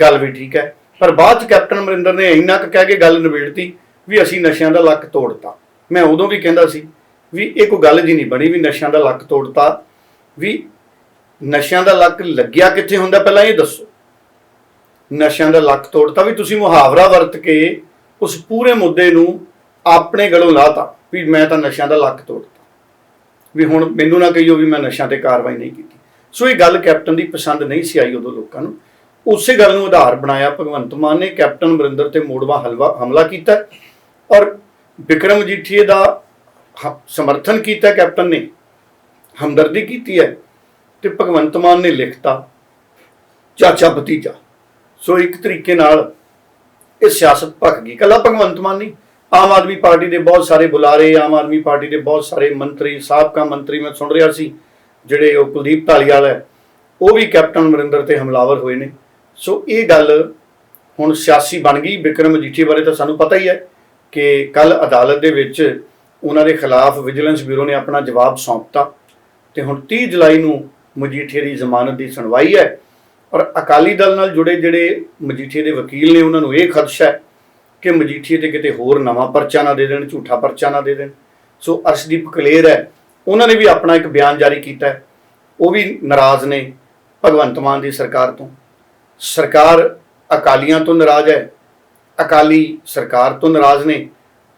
ਗੱਲ ਵੀ ਠੀਕ ਹੈ। ਪਰ ਬਾਅਦ ਚ ਕੈਪਟਨ ਅਮਰਿੰਦਰ ਨੇ ਇੰਨਾ ਕੁ ਕਹਿ ਕੇ ਗੱਲ ਨਿਬੇੜਤੀ ਵੀ ਅਸੀਂ ਨਸ਼ਿਆਂ ਦਾ ਲੱਕ ਤੋੜਤਾ। ਮੈਂ ਉਦੋਂ ਵੀ ਕਹਿੰਦਾ ਸੀ ਵੀ ਇਹ ਕੋਈ ਗੱਲ ਜੀ ਨਹੀਂ ਬਣੀ ਵੀ ਨਸ਼ਿਆਂ ਦਾ ਲੱਕ ਤੋੜਤਾ। ਵੀ ਨਸ਼ਿਆਂ ਦਾ ਲੱਕ ਲੱਗਿਆ ਕਿੱਥੇ ਹੁੰਦਾ ਪਹਿਲਾਂ ਇਹ ਦੱਸੋ। ਨਸ਼ਿਆਂ ਦਾ ਲੱਕ ਤੋੜਤਾ ਵੀ ਤੁਸੀਂ ਮੁਹਾਵਰਾ ਵਰਤ ਕੇ ਉਸ ਪੂਰੇ ਮੁੱਦੇ ਨੂੰ ਆਪਣੇ ਗਲੋਂ ਲਾਤਾ ਵੀ ਮੈਂ ਤਾਂ ਨਸ਼ਿਆਂ ਦਾ ਲੱਕ ਤੋੜਤਾ। ਵੀ ਹੁਣ ਮੈਨੂੰ ਨਾ ਕਹੀਓ ਵੀ ਮੈਂ ਨਸ਼ਿਆਂ ਤੇ ਕਾਰਵਾਈ ਨਹੀਂ ਕੀਤੀ। ਸੋ ਇਹ ਗੱਲ ਕੈਪਟਨ ਦੀ ਪਸੰਦ ਨਹੀਂ ਸੀ ਆਈ ਉਦੋਂ ਲੋਕਾਂ ਨੂੰ। ਉਸੇ ਗੱਲ ਨੂੰ ਆਧਾਰ ਬਣਾਇਆ ਭਗਵੰਤ ਮਾਨ ਨੇ, ਕੈਪਟਨ ਅਮਰਿੰਦਰ ਤੇ ਮੋੜਵਾ ਹਲਵਾ ਹਮਲਾ ਕੀਤਾ ਔਰ ਵਿਕਰਮ ਜੀਠੀਏ ਦਾ ਹ- ਸਮਰਥਨ ਕੀਤਾ ਕੈਪਟਨ ਨੇ, ਹਮਦਰਦੀ ਕੀਤੀ ਹੈ ਤੇ ਭਗਵੰਤ ਮਾਨ ਨੇ ਲਿਖਤਾ, ਚਾਚਾ ਭਤੀਜਾ। ਸੋ ਇੱਕ ਤਰੀਕੇ ਨਾਲ ਇਹ ਸਿਆਸਤ ਭਖ ਗਈ ਕੱਲਾ ਭਗਵੰਤ ਮਾਨ ਨਹੀਂ ਆਮ ਆਦਮੀ ਪਾਰਟੀ ਦੇ ਬਹੁਤ ਸਾਰੇ ਬੁਲਾਰੇ, ਆਮ ਆਦਮੀ ਪਾਰਟੀ ਦੇ ਬਹੁਤ ਸਾਰੇ ਮੰਤਰੀ, ਸਾਬਕਾ ਮੰਤਰੀ, ਮੈਂ ਸੁਣ ਰਿਹਾ ਸੀ ਜਿਹੜੇ ਉਹ ਕੁਲਦੀਪ ਢਾਲੀਵਾਲ ਹੈ, ਉਹ ਵੀ ਕੈਪਟਨ ਅਮਰਿੰਦਰ ਤੇ ਹਮਲਾਵਰ ਹੋਏ ਨੇ। ਸੋ ਇਹ ਗੱਲ ਹੁਣ ਸਿਆਸੀ ਬਣ ਗਈ। ਵਿਕਰਮ ਮਜੀਠੀ ਬਾਰੇ ਤਾਂ ਸਾਨੂੰ ਪਤਾ ਹੀ ਹੈ ਕਿ ਕੱਲ ਅਦਾਲਤ ਦੇ ਵਿੱਚ ਉਹਨਾਂ ਦੇ ਖਿਲਾਫ ਵਿਜੀਲੈਂਸ ਬਿਊਰੋ ਨੇ ਆਪਣਾ ਜਵਾਬ ਸੌਂਪਤਾ ਤੇ ਹੁਣ 30 ਜੁਲਾਈ ਨੂੰ ਮਜੀਠੀਏ ਦੀ ਜ਼ਮਾਨਤ ਦੀ ਸੁਣਵਾਈ ਹੈ ਔਰ ਅਕਾਲੀ ਦਲ ਨਾਲ ਜੁੜੇ ਜਿਹੜੇ ਮਜੀਠੀਏ ਦੇ ਵਕੀਲ ਨੇ, ਉਹਨਾਂ ਨੂੰ ਇਹ ਖਦਸ਼ਾ ਹੈ ਕਿ ਮਜੀਠੀਏ ਤੇ ਕਿਤੇ ਹੋਰ ਨਵਾਂ ਪਰਚਾ ਨਾ ਦੇ ਦੇਣ, ਝੂਠਾ ਪਰਚਾ ਨਾ ਦੇ ਦੇਣ। ਸੋ ਅਰਸ਼ਦੀਪ ਕਲੇਰ ਹੈ ਉਹਨਾਂ ਨੇ ਵੀ ਆਪਣਾ ਇੱਕ ਬਿਆਨ ਜਾਰੀ ਕੀਤਾ ਉਹ ਵੀ ਨਾਰਾਜ਼ ਨੇ ਭਗਵੰਤ ਮਾਨ ਦੀ ਸਰਕਾਰ ਤੋਂ। ਸਰਕਾਰ ਅਕਾਲੀਆਂ ਤੋਂ ਨਾਰਾਜ਼ ਹੈ। ਅਕਾਲੀ ਸਰਕਾਰ ਤੋਂ ਨਾਰਾਜ਼ ਨੇ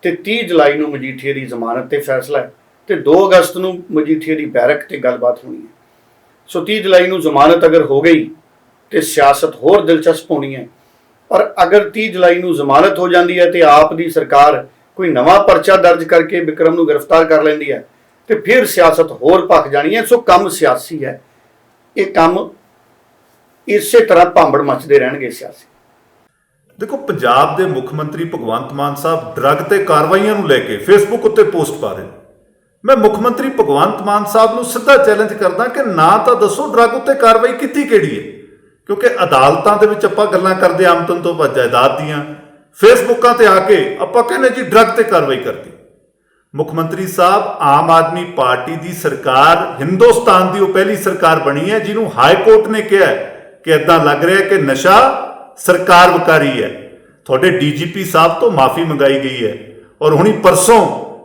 ਤੇ 30 ਜੁਲਾਈ ਨੂੰ ਮਜੀਠੀਏ ਦੀ ਜ਼ਮਾਨਤ ਤੇ ਫੈਸਲਾ ਹੈ ਤੇ 2 ਅਗਸਤ ਨੂੰ ਮਜੀਠੀਏ ਦੀ ਬੈਰਕ ਤੇ ਗੱਲਬਾਤ ਹੋਣੀ ਹੈ। ਸੋ 30 ਜੁਲਾਈ ਨੂੰ ਜ਼ਮਾਨਤ ਅਗਰ ਹੋ ਗਈ ਤੇ ਸਿਆਸਤ ਹੋਰ ਦਿਲਚਸਪ ਹੋਣੀ ਹੈ। ਔਰ ਅਗਰ 30 ਜੁਲਾਈ ਨੂੰ ਜ਼ਮਾਨਤ ਹੋ ਜਾਂਦੀ ਹੈ ਤੇ ਆਪ ਦੀ ਸਰਕਾਰ ਕੋਈ ਨਵਾਂ ਪਰਚਾ ਦਰਜ ਕਰਕੇ ਵਿਕਰਮ ਨੂੰ ਗ੍ਰਿਫਤਾਰ ਕਰ ਲੈਂਦੀ ਹੈ ਤੇ ਫਿਰ ਸਿਆਸਤ ਹੋਰ ਭਖ ਜਾਣੀ ਹੈ, ਸੋ ਕੰਮ ਸਿਆਸੀ ਹੈ। ਇਹ ਕੰਮ ਇਸੇ ਤਰ੍ਹਾਂ ਭਾਂਬੜ ਮਚਦੇ ਰਹਿਣਗੇ ਸਿਆਸੀ। ਦੇਖੋ, ਪੰਜਾਬ ਦੇ ਮੁੱਖ ਮੰਤਰੀ ਭਗਵੰਤ ਮਾਨ ਸਾਹਿਬ ਡਰੱਗ ਤੇ ਕਾਰਵਾਈਆਂ ਨੂੰ ਲੈ ਕੇ ਫੇਸਬੁੱਕ ਉੱਤੇ ਪੋਸਟ ਪਾ ਰਹੇ ਨੇ। ਮੈਂ ਮੁੱਖ ਮੰਤਰੀ ਭਗਵੰਤ ਮਾਨ ਸਾਹਿਬ ਨੂੰ ਸਿੱਧਾ ਚੈਲੰਜ ਕਰਦਾ ਕਿ ਨਾ ਤਾਂ ਦੱਸੋ ਡਰੱਗ ਉੱਤੇ ਕਾਰਵਾਈ ਕੀਤੀ ਕਿਹੜੀ ਹੈ। ਕਿਉਂਕਿ ਅਦਾਲਤਾਂ ਦੇ ਵਿੱਚ ਆਪਾਂ ਗੱਲਾਂ ਕਰਦੇ ਆਮਦਨ ਤੋਂ ਵੱਧ ਜਾਇਦਾਦ ਦੀਆਂ। ਫੇਸਬੁੱਕਾਂ ਤੇ ਆ ਕੇ ਆਪਾਂ ਕਹਿੰਦੇ ਜੀ ਡਰੱਗ ਤੇ ਕਾਰਵਾਈ ਕਰਦੀ। ਮੁੱਖ ਮੰਤਰੀ ਸਾਹਿਬ, ਆਮ ਆਦਮੀ ਪਾਰਟੀ ਦੀ ਸਰਕਾਰ ਹਿੰਦੁਸਤਾਨ ਦੀ ਉਹ ਪਹਿਲੀ ਸਰਕਾਰ ਬਣੀ ਹੈ, ਜਿਹਨੂੰ ਹਾਈ ਕੋਰਟ ਨੇ ਕਿਹਾ ਕਿ ਇਦਾਂ ਲੱਗ ਰਿਹਾ ਕਿ ਨਸ਼ਾ ਸਰਕਾਰ ਵਕਾਰੀ ਹੈ। ਤੁਹਾਡੇ ਡੀਜੀਪੀ ਸਾਹਿਬ ਤੋਂ ਮਾਫੀ ਮੰਗਾਈ ਗਈ ਹੈ ਔਰ ਹੁਣੀ ਪਰਸੋਂ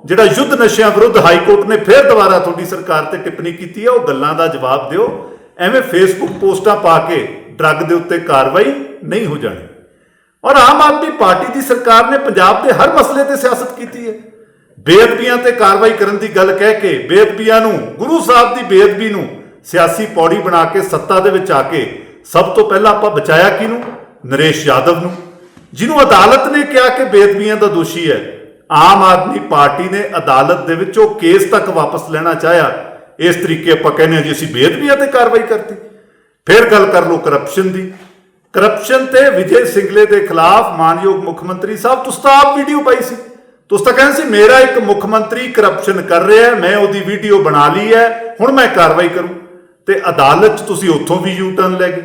ਜਿਹੜਾ ਯੁੱਧ ਨਸ਼ਿਆਂ ਵਿਰੁੱਧ ਹਾਈ ਕੋਰਟ ਨੇ ਫੇਰ ਦੁਬਾਰਾ ਤੁਹਾਡੀ ਸਰਕਾਰ ਤੇ ਟਿੱਪਣੀ ਕੀਤੀ ਹੈ, ਉਹ ਗੱਲਾਂ ਦਾ ਜਵਾਬ ਦਿਓ। ਐਵੇਂ ਫੇਸਬੁੱਕ ਪੋਸਟਾਂ ਪਾ ਕੇ ਡਰੱਗ ਦੇ ਉੱਤੇ ਕਾਰਵਾਈ ਨਹੀਂ ਹੋ ਜਾਣੀ। ਔਰ ਆਮ ਆਦਮੀ ਪਾਰਟੀ ਦੀ ਸਰਕਾਰ ਨੇ ਪੰਜਾਬ ਦੇ ਹਰ ਮਸਲੇ ਤੇ ਸਿਆਸਤ ਕੀਤੀ ਹੈ। ਬੇਅਦਬੀਆਂ ਤੇ ਕਾਰਵਾਈ ਕਰਨ ਦੀ ਗੱਲ ਕਹਿ ਕੇ ਬੇਅਦਬੀਆਂ ਨੂੰ, ਗੁਰੂ ਸਾਹਿਬ ਦੀ ਬੇਅਦਬੀ ਨੂੰ ਸਿਆਸੀ ਪੌੜੀ ਬਣਾ ਕੇ ਸੱਤਾ ਦੇ ਵਿੱਚ ਆ ਕੇ ਸਭ ਤੋਂ ਪਹਿਲਾਂ ਆਪਾਂ ਬਚਾਇਆ ਕਿਹਨੂੰ? ਨਰੇਸ਼ ਯਾਦਵ ਨੂੰ। ਜਿਹਨੂੰ ਅਦਾਲਤ ਨੇ ਕਿਹਾ ਕਿ ਬੇਅਦਬੀਆਂ ਦਾ ਦੋਸ਼ੀ ਹੈ। ਆਮ ਆਦਮੀ ਪਾਰਟੀ ਨੇ ਅਦਾਲਤ ਦੇ ਵਿੱਚ ਉਹ ਕੇਸ ਤੱਕ ਵਾਪਸ ਲੈਣਾ ਚਾਹਿਆ। ਇਸ ਤਰੀਕੇ ਆਪਾਂ ਕਹਿੰਦੇ ਹਾਂ ਜੀ, ਅਸੀਂ ਬੇਅਦਬੀਆਂ ਤੇ ਕਾਰਵਾਈ ਕਰਤੀ। ਫਿਰ ਗੱਲ ਕਰ ਲਓ ਕਰਪਸ਼ਨ ਦੀ। ਕਰਪਸ਼ਨ ਤੇ ਵਿਜੇ ਸਿੰਗਲੇ ਦੇ ਖਿਲਾਫ ਮਾਨਯੋਗ ਮੁੱਖ ਮੰਤਰੀ ਸਾਹਿਬ, ਤੁਸੀਂ ਤਾਂ ਆਪ ਵੀਡੀਓ ਪਾਈ ਸੀ। ਤੁਸੀਂ ਤਾਂ ਕਹਿੰਦੇ ਸੀ, ਮੇਰਾ ਇੱਕ ਮੁੱਖ ਮੰਤਰੀ ਕਰਪਸ਼ਨ ਕਰ ਰਿਹਾ ਮੈਂ ਉਹਦੀ ਵੀਡੀਓ ਬਣਾ ਲਈ ਹੈ, ਹੁਣ ਮੈਂ ਕਾਰਵਾਈ ਕਰੂੰ। ਤੇ ਅਦਾਲਤ 'ਚ ਤੁਸੀਂ ਉੱਥੋਂ ਵੀ ਯੂ ਟਰਨ ਲੈ ਗਏ।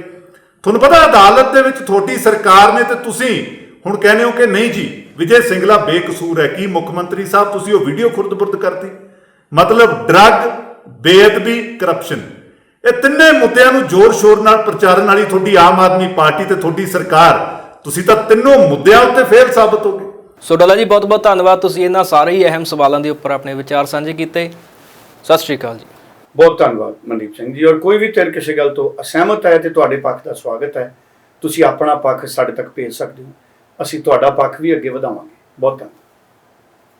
ਤੁਹਾਨੂੰ ਪਤਾ ਅਦਾਲਤ ਦੇ ਵਿੱਚ ਤੁਹਾਡੀ ਸਰਕਾਰ ਨੇ ਤੇ ਤੁਸੀਂ ਹੁਣ ਕਹਿੰਦੇ ਹੋ ਕਿ ਨਹੀਂ ਜੀ, ਵਿਜੇ ਸਿੰਗਲਾ ਬੇਕਸੂਰ ਹੈ। ਕੀ ਮੁੱਖ ਮੰਤਰੀ ਸਾਹਿਬ, ਤੁਸੀਂ ਉਹ ਵੀਡੀਓ ਖੁਰਦ-ਬੁਰਦ ਕਰਤੀ? ਮਤਲਬ ਡਰੱਗ ਬੇਅਦਬੀ ਕਰਪਸ਼ਨ ਇਹ ਤਿੰਨੇ ਮੁੱਦਿਆਂ ਨੂੰ ਜ਼ੋਰ-ਸ਼ੋਰ ਨਾਲ ਪ੍ਰਚਾਰਨ ਵਾਲੀ ਤੁਹਾਡੀ ਆਮ ਆਦਮੀ ਪਾਰਟੀ ਤੇ ਤੁਹਾਡੀ ਸਰਕਾਰ। ਤੁਸੀਂ ਤਾਂ ਤਿੰਨੋਂ ਮੁੱਦਿਆਂ ਉੱਤੇ ਫੇਲ ਸਾਬਤ ਹੋ ਗਏ। ਸੋ ਡੋਲਾ ਜੀ, ਬਹੁਤ ਬਹੁਤ ਧੰਨਵਾਦ। ਤੁਸੀਂ ਇਹਨਾਂ ਸਾਰੇ ਹੀ ਅਹਿਮ ਸਵਾਲਾਂ ਦੇ ਉੱਪਰ ਆਪਣੇ ਵਿਚਾਰ ਸਾਂਝੇ ਕੀਤੇ। ਸਤਿ ਸ਼੍ਰੀ ਅਕਾਲ ਜੀ। ਬਹੁਤ ਧੰਨਵਾਦ ਮਨਦੀਪ ਸਿੰਘ ਜੀ। ਔਰ ਕੋਈ ਵੀ ਧਿਰ ਕਿਸੇ ਗੱਲ ਤੋਂ ਅਸਹਿਮਤ ਹੈ ਤੇ ਤੁਹਾਡੇ ਪੱਖ ਦਾ ਸਵਾਗਤ ਹੈ, ਤੁਸੀਂ ਆਪਣਾ ਪੱਖ ਸਾਡੇ ਤੱਕ ਭੇਜ ਸਕਦੇ ਹੋ। ਅਸੀਂ ਤੁਹਾਡਾ ਪੱਖ ਵੀ ਅੱਗੇ ਵਧਾਵਾਂਗੇ। ਬਹੁਤ ਧੰਨਵਾਦ।